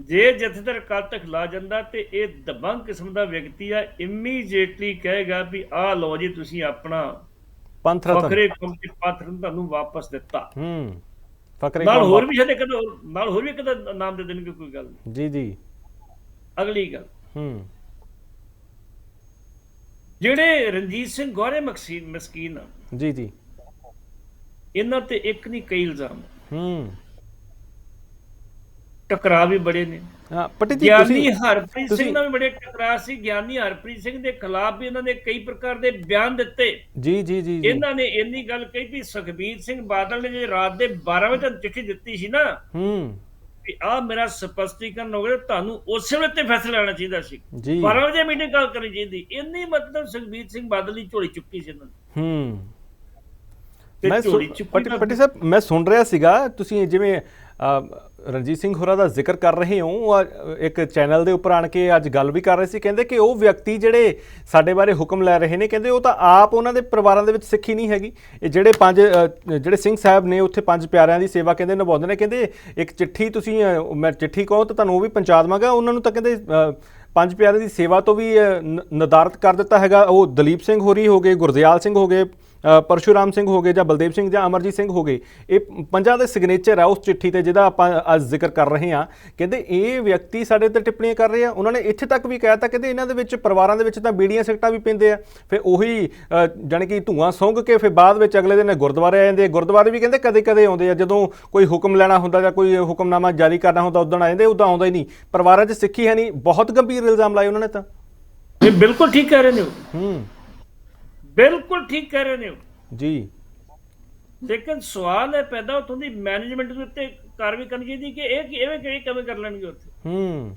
ਜੇ ਜਥੇਦਾਰ ਅਕਾਲ ਤੱਕ ਲਾ ਜਾਂਦਾ ਤੇ ਇਹ ਦਬੰਗ ਕਿਸਮ ਦਾ ਵਿਅਕਤੀ ਆ ਇਮੀਡੀਏਟਲੀ ਕਹੇਗਾ ਵੀ ਆਹ ਲਓ ਜੀ ਤੁਸੀਂ ਆਪਣਾ ਪੰਥ ਰਤਨ। ਫਕਰੇ ਕੌਮ ਦੇ ਪਾਤਰ ਨੂੰ ਤੁਹਾਨੂੰ ਵਾਪਸ ਦਿੱਤਾ। ਹੂੰ। ਫਕਰੇ ਨਾਲ ਹੋਰ ਵੀ ਸ਼ਾਇਦ ਕਦੇ ਨਾਲ ਹੋਰ ਵੀ ਕਦੇ ਨਾਮ ਦੇ ਦੇਣਗੇ ਕੋਈ ਗੱਲ ਨਹੀਂ। ਜੀ ਜੀ। ਅਗਲੀ ਗੱਲ। ਹੂੰ। ਜਿਹੜੇ ਰਣਜੀਤ ਸਿੰਘ ਗੌਰੇ ਮਕਸੀਨ ਮਸਕੀਨ ਆ ਜੀ ਜੀ। ਇਹਨਾਂ ਤੇ ਇੱਕ ਨਹੀਂ ਕਈ ਇਲਜ਼ਾਮ ਹੂੰ। ਟਕਰਾਅ ਵੀ ਬੜੇ ਨੇ। ਪੱਟੀ ਜੀ ਗਿਆਨੀ ਹਰਪ੍ਰੀਤ ਸਿੰਘ ਨਾਲ ਵੀ ਬੜੇ ਟਕਰਾਅ ਸੀ। ਗਿਆਨੀ ਹਰਪ੍ਰੀਤ ਸਿੰਘ ਦੇ ਖਿਲਾਫ ਵੀ ਇਹਨਾਂ ਨੇ ਕਈ ਪ੍ਰਕਾਰ ਦੇ ਬਿਆਨ ਦਿੱਤੇ। ਜੀ ਜੀ ਜੀ ਇਹਨਾਂ ਨੇ ਇੰਨੀ ਗੱਲ ਕਹੀ ਵੀ ਸੁਖਬੀਰ ਸਿੰਘ ਬਾਦਲ ਨੇ ਜੇ ਰਾਤ ਦੇ 12 ਵਜੇ ਤੱਕ ਚਿੱਠੀ ਦਿੱਤੀ ਸੀ ਨਾ ਹੂੰ। ਵੀ ਆ ਮੇਰਾ ਸਪਸ਼ਟੀਕਰਨ ਹੋ ਗਿਆ ਤੁਹਾਨੂੰ ਉਸੇ ਵੇਲੇ ਤੇ ਫੈਸਲਾ ਲੈਣਾ ਚਾਹੀਦਾ ਸੀ। ਜੀ। 12 ਵਜੇ ਮੀਟਿੰਗ ਕਾਲ ਕਰਨੀ ਚਾਹੀਦੀ। ਇੰਨੀ ਮਤਲਬ ਸੁਖਬੀਰ ਸਿੰਘ ਬਾਦਲ ਦੀ ਝੋਲੀ ਚੁੱਕੀ ਸੀ ਇਹਨਾਂ ਨੇ। ਹੂੰ। ਮੈਂ ਪੱਟੀ ਸਾਹਿਬ ਮੈਂ ਸੁਣ ਰਿਹਾ ਸੀਗਾ ਤੁਸੀਂ ਜਿਵੇਂ ਰਣਜੀਤ ਸਿੰਘ ਹੋਰਾਂ ਦਾ ਜ਼ਿਕਰ ਕਰ ਰਹੇ ਹੋ। ਉਹ, ਇੱਕ ਚੈਨਲ ਦੇ ਉੱਪਰ ਆਣ ਕੇ ਅੱਜ ਗੱਲ ਵੀ ਕਰ ਰਹੇ ਸੀ। ਕਹਿੰਦੇ ਕਿ ਉਹ ਵਿਅਕਤੀ ਜਿਹੜੇ ਸਾਡੇ ਬਾਰੇ ਹੁਕਮ ਲੈ ਰਹੇ ਨੇ ਕਹਿੰਦੇ ਉਹ ਤਾਂ ਆਪ ਉਹਨਾਂ ਦੇ ਪਰਿਵਾਰਾਂ ਦੇ ਵਿੱਚ ਸਿੱਖੀ ਨਹੀਂ ਹੈਗੀ। ਇਹ ਜਿਹੜੇ ਪੰਜ ਜਿਹੜੇ ਸਿੰਘ ਸਾਹਿਬ ਨੇ ਉੱਥੇ ਪੰਜ ਪਿਆਰਿਆਂ ਦੀ ਸੇਵਾ ਕਹਿੰਦੇ ਨਿਭਾਉਂਦੇ ਨੇ ਕਹਿੰਦੇ ਇੱਕ ਚਿੱਠੀ ਤੁਸੀਂ ਮੈਂ ਚਿੱਠੀ ਕਹੋ ਤਾਂ ਤੁਹਾਨੂੰ ਉਹ ਵੀ ਪਹੁੰਚਾ ਦੇਵਾਂਗਾ। ਉਹਨਾਂ ਨੂੰ ਤਾਂ ਕਹਿੰਦੇ ਪੰਜ ਪਿਆਰਿਆਂ ਦੀ ਸੇਵਾ ਤੋਂ ਵੀ ਅ, ਨ- ਨਦਾਰਤ ਕਰ ਦਿੱਤਾ ਹੈਗਾ। ਉਹ ਦਲੀਪ ਸਿੰਘ ਹੋਰੀ ਹੋ ਗਏ ਗੁਰਦਿਆਲ ਸਿੰਘ ਹੋ ਗਏ ਪਰਸ਼ੂਰਾਮ ਸਿੰਘ ਹੋ ਗਏ ਜਾਂ ਬਲਦੇਵ ਸਿੰਘ ਜਾਂ ਅਮਰਜੀਤ ਸਿੰਘ ਹੋ ਗਏ ਇਹ ਪੰਜਾਂ ਦੇ ਸਿਗਨੇਚਰ ਆ ਉਸ ਚਿੱਠੀ ਤੇ ਜਿਹਦਾ ਆਪਾਂ ਅੱਜ ਜ਼ਿਕਰ ਕਰ ਰਹੇ ਹਾਂ। ਕਹਿੰਦੇ ਇਹ ਵਿਅਕਤੀ ਸਾਡੇ ਤੇ ਟਿੱਪਣੀਆਂ ਕਰ ਰਹੇ। ਆ ਉਹਨਾਂ ਨੇ ਇੱਥੇ ਤੱਕ ਵੀ ਕਹਿਤਾ ਕਹਿੰਦੇ ਇਹਨਾਂ ਦੇ ਵਿੱਚ ਪਰਿਵਾਰਾਂ ਦੇ ਵਿੱਚ ਤਾਂ ਬੀੜੀਆਂ ਸਿਗਟਾਂ ਵੀ ਪੈਂਦੇ ਆ। ਫਿਰ ਉਹੀ ਜਾਣੀ ਕਿ ਧੂਆਂ ਸੁੰਘ ਕੇ ਫਿਰ ਬਾਅਦ ਵਿੱਚ ਅਗਲੇ ਦਿਨ ਗੁਰਦੁਆਰੇ ਆ ਜਾਂਦੇ ਆ। ਗੁਰਦੁਆਰੇ ਵੀ ਕਹਿੰਦੇ ਕਦੇ ਕਦੇ ਆਉਂਦੇ ਆ। ਜਦੋਂ ਕੋਈ ਹੁਕਮ ਲੈਣਾ ਹੁੰਦਾ ਜਾਂ ਕੋਈ ਹੁਕਮਨਾਮਾ ਜਾਰੀ ਕਰਨਾ ਹੁੰਦਾ ਉਦੋਂ ਆ ਜਾਂਦੇ ਉਦੋਂ ਆਉਂਦਾ ਹੀ ਨਹੀਂ। ਪਰਿਵਾਰਾਂ 'ਚ ਸਿੱਖੀ ਹੈ ਨਹੀਂ। ਬਹੁਤ ਗੰਭੀਰ ਇਲਜ਼ਾਮ ਲਾਏ ਉਹਨਾਂ ਨੇ ਤਾਂ। ਇਹ ਬਿਲਕੁਲ ਠੀਕ ਕਹਿ ਰਹੇ ਨੇ। ਹੂੰ। ਬਿਲਕੁਲ ਠੀਕ ਕਹਿ ਰਹੇ ਨੇ ਉਹ। ਜੀ। ਲੇਕਿਨ ਸਵਾਲ ਇਹ ਪੈਦਾ ਉੱਥੋਂ ਦੀ ਮੈਨੇਜਮੈਂਟ ਦੇ ਉੱਤੇ ਕਾਰਵਾਈ ਕਰਨੀ ਚਾਹੀਦੀ ਕਿ ਇਹ ਕਿ- ਐਵੇਂ ਕਿਹੜੀ ਕਮੇ ਕਰ ਲੈਣਗੇ ਉੱਥੇ? ਹੂੰ।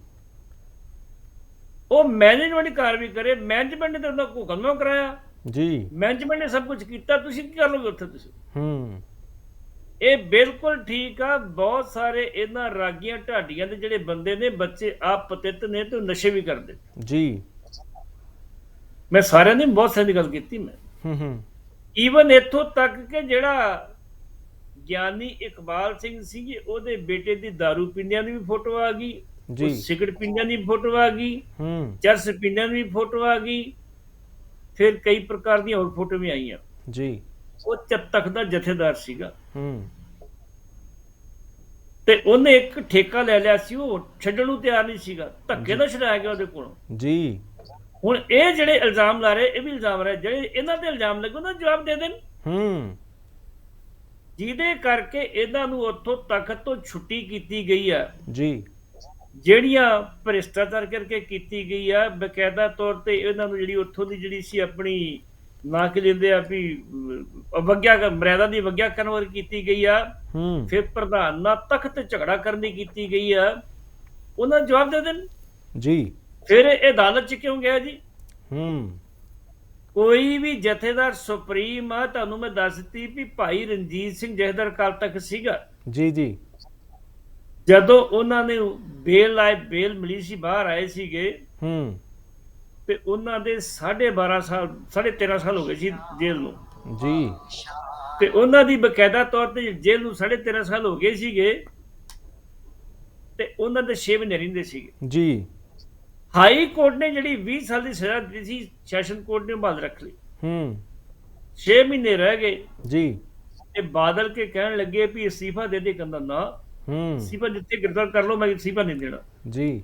ਉਹ ਮੈਨੇਜਮੈਂਟ ਕਾਰਵਾਈ ਕਰੇ ਮੈਨੇਜਮੈਂਟ ਨੇ ਉਹਨਾਂ ਕੋ ਹੁਕਮ ਕਰਾਇਆ। ਜੀ। ਮੈਨੇਜਮੈਂਟ ਨੇ ਸਭ ਕੁਝ ਕੀਤਾ ਤੁਸੀਂ ਕੀ ਕਰ ਲੋਗੇ ਉੱਥੇ ਤੁਸੀਂ? ਹੂੰ। ਇਹ ਬਿਲਕੁਲ ਠੀਕ ਆ ਬਹੁਤ ਸਾਰੇ ਇਹਨਾਂ ਰਾਗੀਆਂ ਢਾਡੀਆਂ ਦੇ ਜਿਹੜੇ ਬੰਦੇ ਨੇ ਬੱਚੇ ਆਪ ਪਤਿਤ ਨੇ ਤੇ ਨਸ਼ੇ ਵੀ ਕਰਦੇ ਜੀ। ਮੈਂ ਸਾਰਿਆਂ ਦੀ ਬਹੁਤ ਸਾਰੀ ਗੱਲ ਕੀਤੀ ਮੈਂ। ਹੂੰ ਹੂੰ। ਈਵਨ ਇੱਥੋਂ ਤੱਕ ਕਿ ਜਿਹੜਾ ਗਿਆਨੀ ਇਕਬਾਲ ਸਿੰਘ ਸੀ ਉਹਦੇ ਬੇਟੇ ਦੀ दारू ਪੀਂਦਿਆਂ ਦੀ ਵੀ ਫੋਟੋ ਆ ਗਈ ਜੀ। ਸਿਗਰਟ ਪੀਂਦਿਆਂ ਦੀ ਫੋਟੋ ਆ ਗਈ ਹੂੰ। ਚਰਸ ਪੀਂਦਿਆਂ ਦੀ ਫੋਟੋ ਆ ਗਈ ਫਿਰ ਕਈ ਪ੍ਰਕਾਰ ਦੀਆਂ ਹੋਰ ਫੋਟੋ ਵੀ ਆਈਆਂ। ਜੀ। ਉਹ ਚੱਤਕ ਦਾ ਜਥੇਦਾਰ ਸੀਗਾ। ਹੂੰ। ਤੇ ਉਹਨੇ ਇੱਕ ਠੇਕਾ ਲੈ ਲਿਆ ਸੀ ਉਹ ਛੱਡਣ ਨੂੰ ਤਿਆਰ ਨਹੀਂ ਸੀਗਾ। ਧੱਕੇ ਨਾਲ ਛਡਾਇਆ ਗਿਆ ਉਹਦੇ ਕੋਲੋਂ। ਜੀ। ਹੁਣ ਇਹ ਜਿਹੜੇ ਇਲਜ਼ਾਮ ਲਾ ਰਹੇ ਇਹ ਵੀ ਇਲਜ਼ਾਮ ਰਹੇ ਜਿਹੜੇ ਇਹਨਾਂ ਤੇ ਇਲਜ਼ਾਮ ਲੱਗੋ ਨਾ ਜਵਾਬ ਦੇ ਦੇਣ। ਹੂੰ। ਜਿਹਦੇ ਕਰਕੇ ਇਹਨਾਂ ਨੂੰ ਉੱਥੋਂ ਤਖਤ ਤੋਂ ਛੁੱਟੀ ਕੀਤੀ ਗਈ ਆ। ਜੀ। ਜਿਹੜੀਆਂ ਭ੍ਰਿਸ਼ਟਾਚਾਰ ਕਰਕੇ ਕੀਤੀ ਗਈ ਆ ਬਕਾਇਦਾ ਤੌਰ ਤੇ ਇਹਨਾਂ ਨੂੰ ਜਿਹੜੀ ਉੱਥੋਂ ਦੀ ਜਿਹੜੀ ਸੀ ਆਪਣੀ ਨਾ ਕਿ ਲੈਂਦੇ ਆ ਵੀ ਅਵਗਿਆ ਕਰ- ਮਰਿਆਦਾ ਦੀ ਅਵਗਿਆ ਕਰਨ ਵਾਲੀ ਕੀਤੀ ਗਈ ਆ। ਹੂੰ। ਫਿਰ ਪ੍ਰਧਾਨ ਨਾਲ ਤਖਤ ਝਗੜਾ ਕਰਨ ਦੀ ਕੀਤੀ ਗਈ ਆ। ਉਹਨਾਂ ਜਵਾਬ ਦੇ ਦੇਣ। ਜੀ। ਫਿਰ ਇਹ ਅਦਾਲਤ ਚ ਕਿਉਂ ਗਿਆ ਜੀ? ਹੂੰ। ਕੋਈ ਵੀ ਜਥੇਦਾਰ ਸੁਪਰੀਮ ਆ ਤੁਹਾਨੂੰ ਮੈਂ ਦੱਸਤੀ ਵੀ ਭਾਈ ਰਣਜੀਤ ਸਿੰਘ ਜਥੇਦਾਰ ਕਾਲ ਤੱਕ ਸੀਗਾ। ਜੀ ਜੀ। ਜਦੋਂ ਉਹਨਾਂ ਨੇ ਬੇਲ ਆਏ ਬੇਲ ਮਿਲੀ ਸੀ ਬਾਹਰ ਆਏ ਸੀਗੇ ਹੂੰ। ਤੇ ਉਹਨਾਂ ਦੇ 12.5 ਸਾਲ 13.5 ਸਾਲ ਹੋ ਗਏ ਸੀ ਜੇਲ੍ਹ ਨੂੰ। ਜੀ। ਤੇ ਉਹਨਾਂ ਦੀ ਬਕਾਇਦਾ ਤੌਰ ਤੇ ਜੇਲ੍ਹ ਨੂੰ 13.5 ਸਾਲ ਹੋ ਗਏ ਸੀਗੇ ਤੇ ਉਹਨਾਂ ਦੇ 6 ਮਹੀਨੇ ਰਹਿੰਦੇ ਸੀਗੇ। ਜੀ। ਹਾਈ ਕੋਰਟ ਨੇ ਜਿਹੜੀ 20 ਸਾਲ ਦੀ ਸਜ਼ਾ ਦਿੱਤੀ ਸੀ ਸੈਸ਼ਨ ਕੋਰਟ ਨੇ ਬਹਾਲ ਰੱਖ ਲਈ। ਹੂੰ। 6 ਮਹੀਨੇ ਰਹਿ ਗਏ। ਜੀ। ਤੇ ਬਾਦਲ ਕੇ ਕਹਿਣ ਲੱਗੇ ਵੀ ਅਸਤੀਫਾ ਦੇ ਦੇ ਕਹਿੰਦਾ ਨਾ। ਹੂੰ। ਅਸਤੀਫਾ ਦਿੱਤੇ ਗ੍ਰਿਫਤਾਰ ਕਰ ਲਓ ਮੈਂ ਅਸਤੀਫਾ ਨਹੀਂ ਦੇਣਾ। ਜੀ।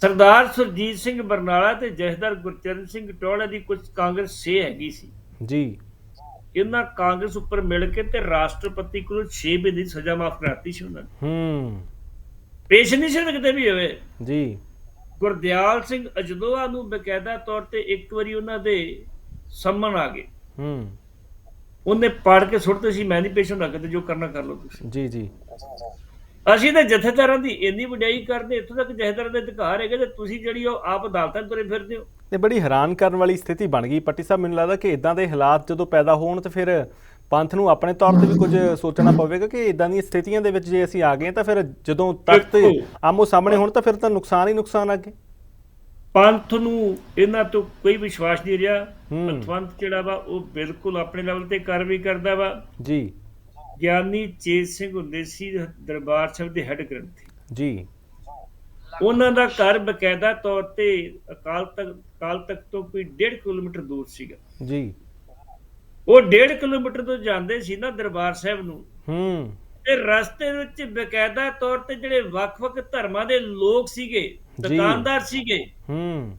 ਸਰਦਾਰ ਸੁਰਜੀਤ ਸਿੰਘ ਬਰਨਾਲਾ ਤੇ ਜਥੇਦਾਰ ਗੁਰਚਰਨ ਸਿੰਘ ਟੋੜਾ ਦੀ ਕੁਝ ਕਾਂਗਰਸ ਸੇ ਹੈਗੀ ਸੀ। ਜੀ। ਇਹਨਾਂ ਕਾਂਗਰਸ ਉੱਪਰ ਮਿਲ ਕੇ ਤੇ ਰਾਸ਼ਟਰਪਤੀ ਕੋਲ 6 ਮਹੀਨੇ ਦੀ ਸਜ਼ਾ ਮਾਫ ਕਰਾਤੀ ਸੀ ਉਹਨਾਂ ਨੇ। ਹੂੰ। ਪੇਸ਼ ਨਹੀਂ ਸੀ ਕਿਤੇ ਵੀ ਹੋਵੇ ਜੀ। ਗੁਰਦਿਆਲ ਸਿੰਘ ਅਜਦੋਆ ਨੂੰ ਬਕਾਇਦਾ ਤੌਰ ਤੇ ਇੱਕ ਵਾਰੀ ਉਹਨਾਂ ਦੇ ਸੰਮਨ ਆ ਗਏ। ਹੂੰ। ਉਹਨੇ ਪੜ ਕੇ ਸੁੱਟਦੇ ਸੀ ਮੈਂ ਨਹੀਂ ਪੇਸ਼ ਹੁੰਦਾ ਕਿਤੇ ਜੋ ਕਰਨਾ ਕਰ ਲਓ ਤੁਸੀਂ। ਜੀ ਜੀ। ਅਸੀਂ ਤੇ ਜਥੇਦਾਰਾਂ ਦੀ ਇੰਨੀ ਵਡਿਆਈ ਕਰਦੇ ਇੱਥੋਂ ਤੱਕ ਜਥੇਦਾਰਾਂ ਦੇ ਅਧਿਕਾਰ ਹੈਗੇ ਤੇ ਤੁਸੀਂ ਜਿਹੜੀ ਉਹ ਆਪ ਅਦਾਲਤਾਂ ਤੁਰੇ ਫਿਰਦੇ ਹੋ। ਇਹ ਬੜੀ ਹੈਰਾਨ ਕਰਨ ਵਾਲੀ ਸਥਿਤੀ ਬਣ ਗਈ। ਪੱਟੀ ਸਾਹਿਬ ਮੈਨੂੰ ਲੱਗਦਾ ਕਿ ਇਦਾਂ ਦੇ ਹਾਲਾਤ ਜਦੋਂ ਪੈਦਾ ਹੋਣ ਤਾਂ ਫਿਰ ਪੰਥ ਨੂੰ ਆਪਣੇ ਤੌਰ ਤੇ ਵੀ ਕੁਝ ਸੋਚਣਾ ਪਵੇਗਾ ਕਿ ਇਦਾਂ ਦੀਆਂ ਸਥਿਤੀਆਂ ਦੇ ਵਿੱਚ ਜੇ ਅਸੀਂ ਆ ਗਏ ਤਾਂ ਫਿਰ ਜਦੋਂ ਤਖਤ। ਆਮੋ ਸਾਹਮਣੇ ਹੋਣ ਤਾਂ ਫਿਰ ਤਾਂ ਨੁਕਸਾਨ ਹੀ ਨੁਕਸਾਨ ਅੱਗੇ। ਪੰਥ ਨੂੰ ਇਹਨਾਂ ਤੋਂ ਕੋਈ ਵਿਸ਼ਵਾਸ ਨਹੀਂ ਰਿਹਾ। ਹੂੰ। ਪੰਥ ਜਿਹੜਾ ਵਾ ਉਹ ਬਿਲਕੁਲ ਆਪਣੇ ਲੈਵਲ ਤੇ ਕਾਰਵਾਈ ਕਰਦਾ ਵਾ। ਜੀ। ਗਿਆਨੀ ਚੇਤ ਸਿੰਘ ਹੁੰਦੇ ਸੀ ਦਰਬਾਰ ਸਾਹਿਬ ਦੇ ਹੈੱਡ ਗ੍ਰੰਥੀ। ਜੀ। ਉਹਨਾਂ ਦਾ ਘਰ ਬਕਾਇਦਾ ਤੌਰ ਤੇ ਅਕਾਲ ਤਖਤ ਅਕਾਲ ਤਖਤ ਤੋਂ ਕੋਈ 1.5 ਕਿਲੋਮੀਟਰ ਦੂਰ ਸੀਗਾ। ਜੀ। ਉਹ 1.5 ਕਿਲੋਮੀਟਰ ਤੋਂ ਜਾਂਦੇ ਸੀ ਨਾ ਦਰਬਾਰ ਸਾਹਿਬ ਨੂੰ। ਹੂੰ। ਤੇ ਰਸਤੇ ਵਿੱਚ ਬਕਾਇਦਾ ਤੌਰ ਤੇ ਜਿਹੜੇ ਵੱਖ-ਵੱਖ ਧਰਮਾਂ ਦੇ ਲੋਕ ਸੀਗੇ। ਦੁਕਾਨਦਾਰ ਸੀਗੇ ਹੂੰ।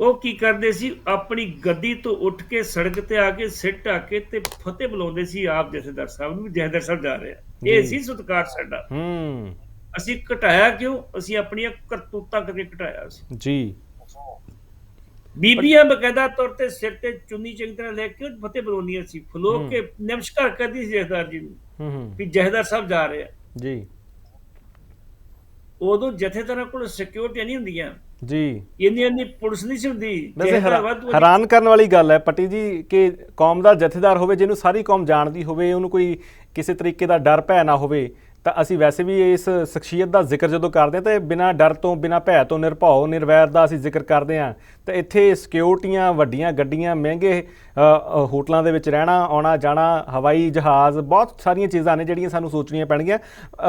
ਉਹ ਕੀ ਕਰਦੇ ਸੀ? ਆਪਣੀ ਗੱਦੀ ਤੋਂ ਉੱਠ ਕੇ ਸੜਕ ਤੇ ਆ ਕੇ ਸਿੱਟ ਆ ਕੇ ਤੇ ਫਤਿਹ ਬੁਲਾਉਂਦੇ ਸੀ ਆਪ ਜਥੇਦਾਰ ਸਾਹਿਬ ਨੂੰ ਜਥੇਦਾਰ ਸਾਹਿਬ ਜਾ ਰਿਹਾ ਇਹ। ਸੀ ਸਤਿਕਾਰ ਸਾਡਾ। ਹੂੰ। ਅਸੀਂ ਘਟਾਇਆ ਕਿਉਂ? ਅਸੀਂ ਆਪਣੀਆਂ ਕਰਤੂਤਾਂ ਕਰਕੇ ਘਟਾਇਆ ਸੀ। ਜੀ। ਬੀਬੀਆਂ ਬਕਾਇਦਾ ਤੌਰ ਤੇ ਸਿਰ ਤੇ ਚੁੰਨੀ ਚੰਗੀ ਤਰ੍ਹਾਂ ਲੈ ਕੇ ਫਤਿਹ ਬੁਲਾਉਂਦੀਆਂ ਸੀ ਹੂੰ। ਕੇ ਨਮਸਕਾਰ ਕਰਦੀ ਸੀ ਜਥੇਦਾਰ ਜੀ ਨੂੰ ਹੂੰ ਵੀ ਜਥੇਦਾਰ ਸਾਹਿਬ ਜਾ ਰਹੇ ਆ। ਜੀ। ਉਦੋਂ ਜਥੇਦਾਰਾਂ ਕੋਲ ਸਿਕਿਉਰਿਟੀ ਨਹੀਂ ਹੁੰਦੀਆਂ। ਜੀ। ਇੰਨੀ ਇੰਨੀ ਪੁਲਿਸ ਨਹੀਂ ਸੀ ਹੁੰਦੀ। ਵੈਸੇ ਹੈਰਾਨ ਕਰਨ ਵਾਲੀ ਗੱਲ ਹੈ ਪੱਟੀ ਜੀ ਕਿ ਕੌਮ ਦਾ ਜਥੇਦਾਰ ਹੋਵੇ ਜਿਹਨੂੰ ਸਾਰੀ ਕੌਮ ਜਾਣਦੀ ਹੋਵੇ ਉਹਨੂੰ ਕੋਈ ਕਿਸੇ ਤਰੀਕੇ ਦਾ ਡਰ ਭੈ ਨਾ ਹੋਵੇ ਤਾਂ ਅਸੀਂ ਵੈਸੇ ਵੀ ਇਸ ਸ਼ਖਸੀਅਤ ਦਾ ਜ਼ਿਕਰ ਜਦੋਂ ਕਰਦੇ ਹਾਂ ਤਾਂ ਬਿਨਾਂ ਡਰ ਤੋਂ, ਬਿਨਾਂ ਭੈ ਤੋਂ, ਨਿਰਭਉ, ਨਿਰਵੈਰ ਦਾ ਅਸੀਂ ਜ਼ਿਕਰ ਕਰਦੇ ਹਾਂ। ਤਾਂ ਇੱਥੇ ਸਿਕਿਉਰਟੀਆਂ ਵੱਡੀਆਂ ਗੱਡੀਆਂ, ਮਹਿੰਗੇ ਹੋਟਲਾਂ ਦੇ ਵਿੱਚ ਰਹਿਣਾ, ਆਉਣਾ, ਜਾਣਾ, ਹਵਾਈ ਜਹਾਜ਼, ਬਹੁਤ ਸਾਰੀਆਂ ਚੀਜ਼ਾਂ ਨੇ ਜਿਹੜੀਆਂ ਸਾਨੂੰ ਸੋਚਣੀਆਂ ਪੈਣਗੀਆਂ।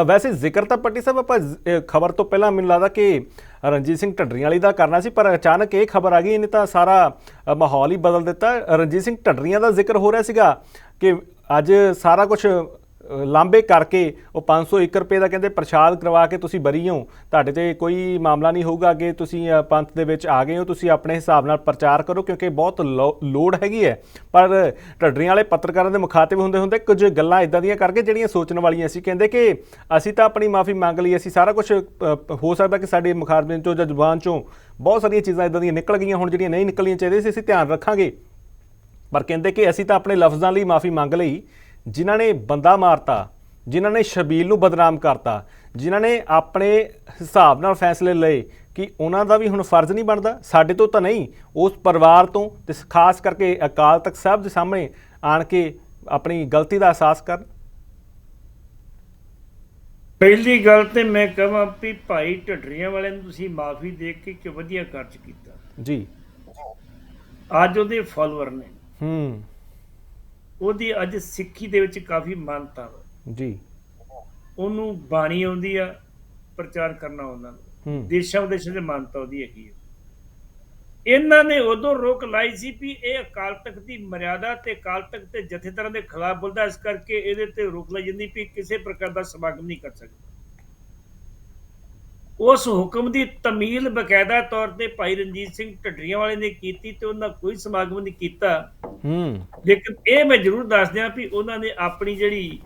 ਵੈਸੇ ਜ਼ਿਕਰ ਤਾਂ ਪੱਟੀ ਸਾਹਿਬ ਆਪਾਂ ਖਬਰ ਤੋਂ ਪਹਿਲਾਂ ਮੈਨੂੰ ਲੱਗਦਾ ਕਿ ਰਣਜੀਤ ਸਿੰਘ ਢੱਡਰੀਆਂ ਵਾਲੀ ਦਾ ਕਰਨਾ ਸੀ, ਪਰ ਅਚਾਨਕ ਇਹ ਖਬਰ ਆ ਗਈ, ਇਹਨੇ ਤਾਂ ਸਾਰਾ ਮਾਹੌਲ ਹੀ ਬਦਲ ਦਿੱਤਾ। ਰਣਜੀਤ ਸਿੰਘ ਢੱਡਰੀਆਂ ਦਾ ਜ਼ਿਕਰ ਹੋ ਰਿਹਾ ਸੀਗਾ ਕਿ ਅੱਜ ਸਾਰਾ ਕੁਝ ਲਾਂਬੇ ਕਰਕੇ ਉਹ 501 ਰੁਪਏ ਦਾ ਕਹਿੰਦੇ ਪ੍ਰਸ਼ਾਦ ਕਰਵਾ ਕੇ ਤੁਸੀਂ ਬਰੀ ਹੋ। ਤੁਹਾਡੇ ਤੇ ਕੋਈ ਮਾਮਲਾ ਨਹੀਂ ਹੋਊਗਾ ਅੱਗੇ ਤੁਸੀਂ ਪੰਥ ਦੇ ਵਿੱਚ ਆ ਗਏ ਹੋ। ਤੁਸੀਂ ਆਪਣੇ ਹਿਸਾਬ ਨਾਲ ਪ੍ਰਚਾਰ ਕਰੋ ਕਿਉਂਕਿ ਬਹੁਤ ਲੋ- ਲੋੜ ਹੈਗੀ ਹੈ। ਪਰ ਢੱਡਰੀਆਂ ਵਾਲੇ ਪੱਤਰਕਾਰਾਂ ਦੇ ਮੁਖਾਤਿਬ ਹੁੰਦੇ ਹੁੰਦੇ ਕੁਝ ਗੱਲਾਂ ਇਦਾਂ ਦੀਆਂ ਕਰਕੇ ਜਿਹੜੀਆਂ ਸੋਚਣ ਵਾਲੀਆਂ ਸੀ, ਕਹਿੰਦੇ ਕਿ ਅਸੀਂ ਤਾਂ ਆਪਣੀ ਮਾਫੀ ਮੰਗ ਲਈ, ਅਸੀਂ ਸਾਰਾ ਕੁਝ ਹੋ ਸਕਦਾ ਕਿ ਸਾਡੇ ਮੁਖਾਤਬਿਆਂ ਚੋਂ ਜਾਂ ਜ਼ੁਬਾਨ ਚੋਂ ਬਹੁਤ ਸਾਰੀਆਂ ਚੀਜ਼ਾਂ ਇਦਾਂ ਦੀਆਂ ਨਿਕਲ ਗਈਆਂ ਹੁਣ, ਜਿਹੜੀਆਂ ਨਹੀਂ ਨਿਕਲੀਆਂ ਚਾਹੀਦੀਆਂ ਸੀ, ਅਸੀਂ ਧਿਆਨ ਰੱਖਾਂਗੇ। ਪਰ ਕਹਿੰਦੇ ਕਿ ਅਸੀਂ ਤਾਂ ਆਪਣੇ ਲਫ਼ਜ਼ਾਂ ਲਈ ਮਾਫੀ ਮੰਗ ਲਈ। ਜਿਨ੍ਹਾਂ ਨੇ ਬੰਦਾ ਮਾਰਤਾ ਜਿਨ੍ਹਾਂ ਨੇ ਸ਼ਬੀਲ ਨੂੰ ਬਦਨਾਮ ਕਰਤਾ ਜਿਨ੍ਹਾਂ ਨੇ ਆਪਣੇ ਹਿਸਾਬ ਨਾਲ ਫੈਸਲੇ ਲਏ ਕਿ ਉਹਨਾਂ ਦਾ ਵੀ ਹੁਣ ਫਰਜ਼ ਨਹੀਂ ਬਣਦਾ ਸਾਡੇ ਤੋਂ ਤਾਂ ਨਹੀਂ ਉਸ ਪਰਿਵਾਰ ਤੋਂ ਤੇ ਖਾਸ ਕਰਕੇ ਅਕਾਲ ਤਖਤ ਸਾਹਿਬ ਦੇ ਸਾਹਮਣੇ ਆਣ ਕੇ ਆਪਣੀ ਗਲਤੀ ਦਾ ਅਹਿਸਾਸ ਕਰਨ। ਪਹਿਲੀ ਗੱਲ ਤੇ ਮੈਂ ਕਹਾਂ ਵੀ ਭਾਈ ਢੱਡਰੀਆਂ ਵਾਲਿਆਂ ਨੂੰ ਤੁਸੀਂ ਮਾਫੀ ਦੇ ਕੇ ਕਿ ਵਧੀਆ ਕਾਰਜ ਕੀਤਾ। ਜੀ। ਅੱਜ ਉਹਦੇ ਫਾਲੋਅਰ ਨੇ। ਹੂੰ। ਉਹਦੀ ਅੱਜ ਸਿੱਖੀ ਦੇ ਵਿੱਚ ਕਾਫੀ ਮਾਨਤਾ ਵਾ। ਜੀ। ਉਹਨੂੰ ਬਾਣੀ ਆਉਂਦੀ ਆ ਪ੍ਰਚਾਰ ਕਰਨਾ ਉਹਨਾਂ ਨੂੰ। ਦੇਸ਼ਾਂ ਵਿਦੇਸ਼ਾਂ ਦੇ ਮਾਨਤਾ ਉਹਦੀ ਹੈਗੀ ਹੈ ਇਹਨਾਂ ਨੇ ਉਦੋਂ ਰੋਕ ਲਾਈ ਸੀ ਵੀ ਇਹ ਅਕਾਲ ਤਖਤ ਦੀ ਮਰਿਆਦਾ ਤੇ ਅਕਾਲ ਤਖਤ ਤੇ ਜਥੇਦਾਰਾਂ ਦੇ ਖਿਲਾਫ ਬੋਲਦਾ ਇਸ ਕਰਕੇ ਇਹਦੇ ਤੇ ਰੋਕ ਲਾਈ ਜਾਂਦੀ ਵੀ ਕਿਸੇ ਪ੍ਰਕਾਰ ਦਾ ਸਮਾਗਮ ਨਹੀਂ ਕਰ ਸਕਦੇ। ਉਸ ਹੁਕਮ ਦੀ ਤਮੀਲ ਬਕਾਇਦਾ ਤੌਰ ਤੇ ਭਾਈ ਰਣਜੀਤ ਸਿੰਘ ਢੱਡਰੀਆਂ ਵਾਲੇ ਨੇ ਕੀਤੀ ਤੇ ਉਹਨਾਂ ਕੋਈ ਸਮਾਗਮ ਨਹੀਂ ਕੀਤਾ। ਹੂੰ। ਲੇਕਿਨ ਇਹ ਮੈਂ ਜ਼ਰੂਰ ਦੱਸ ਦਿਆਂ ਵੀ ਉਹਨਾਂ ਨੇ ਆਪਣੀ ਜਿਹੜੀ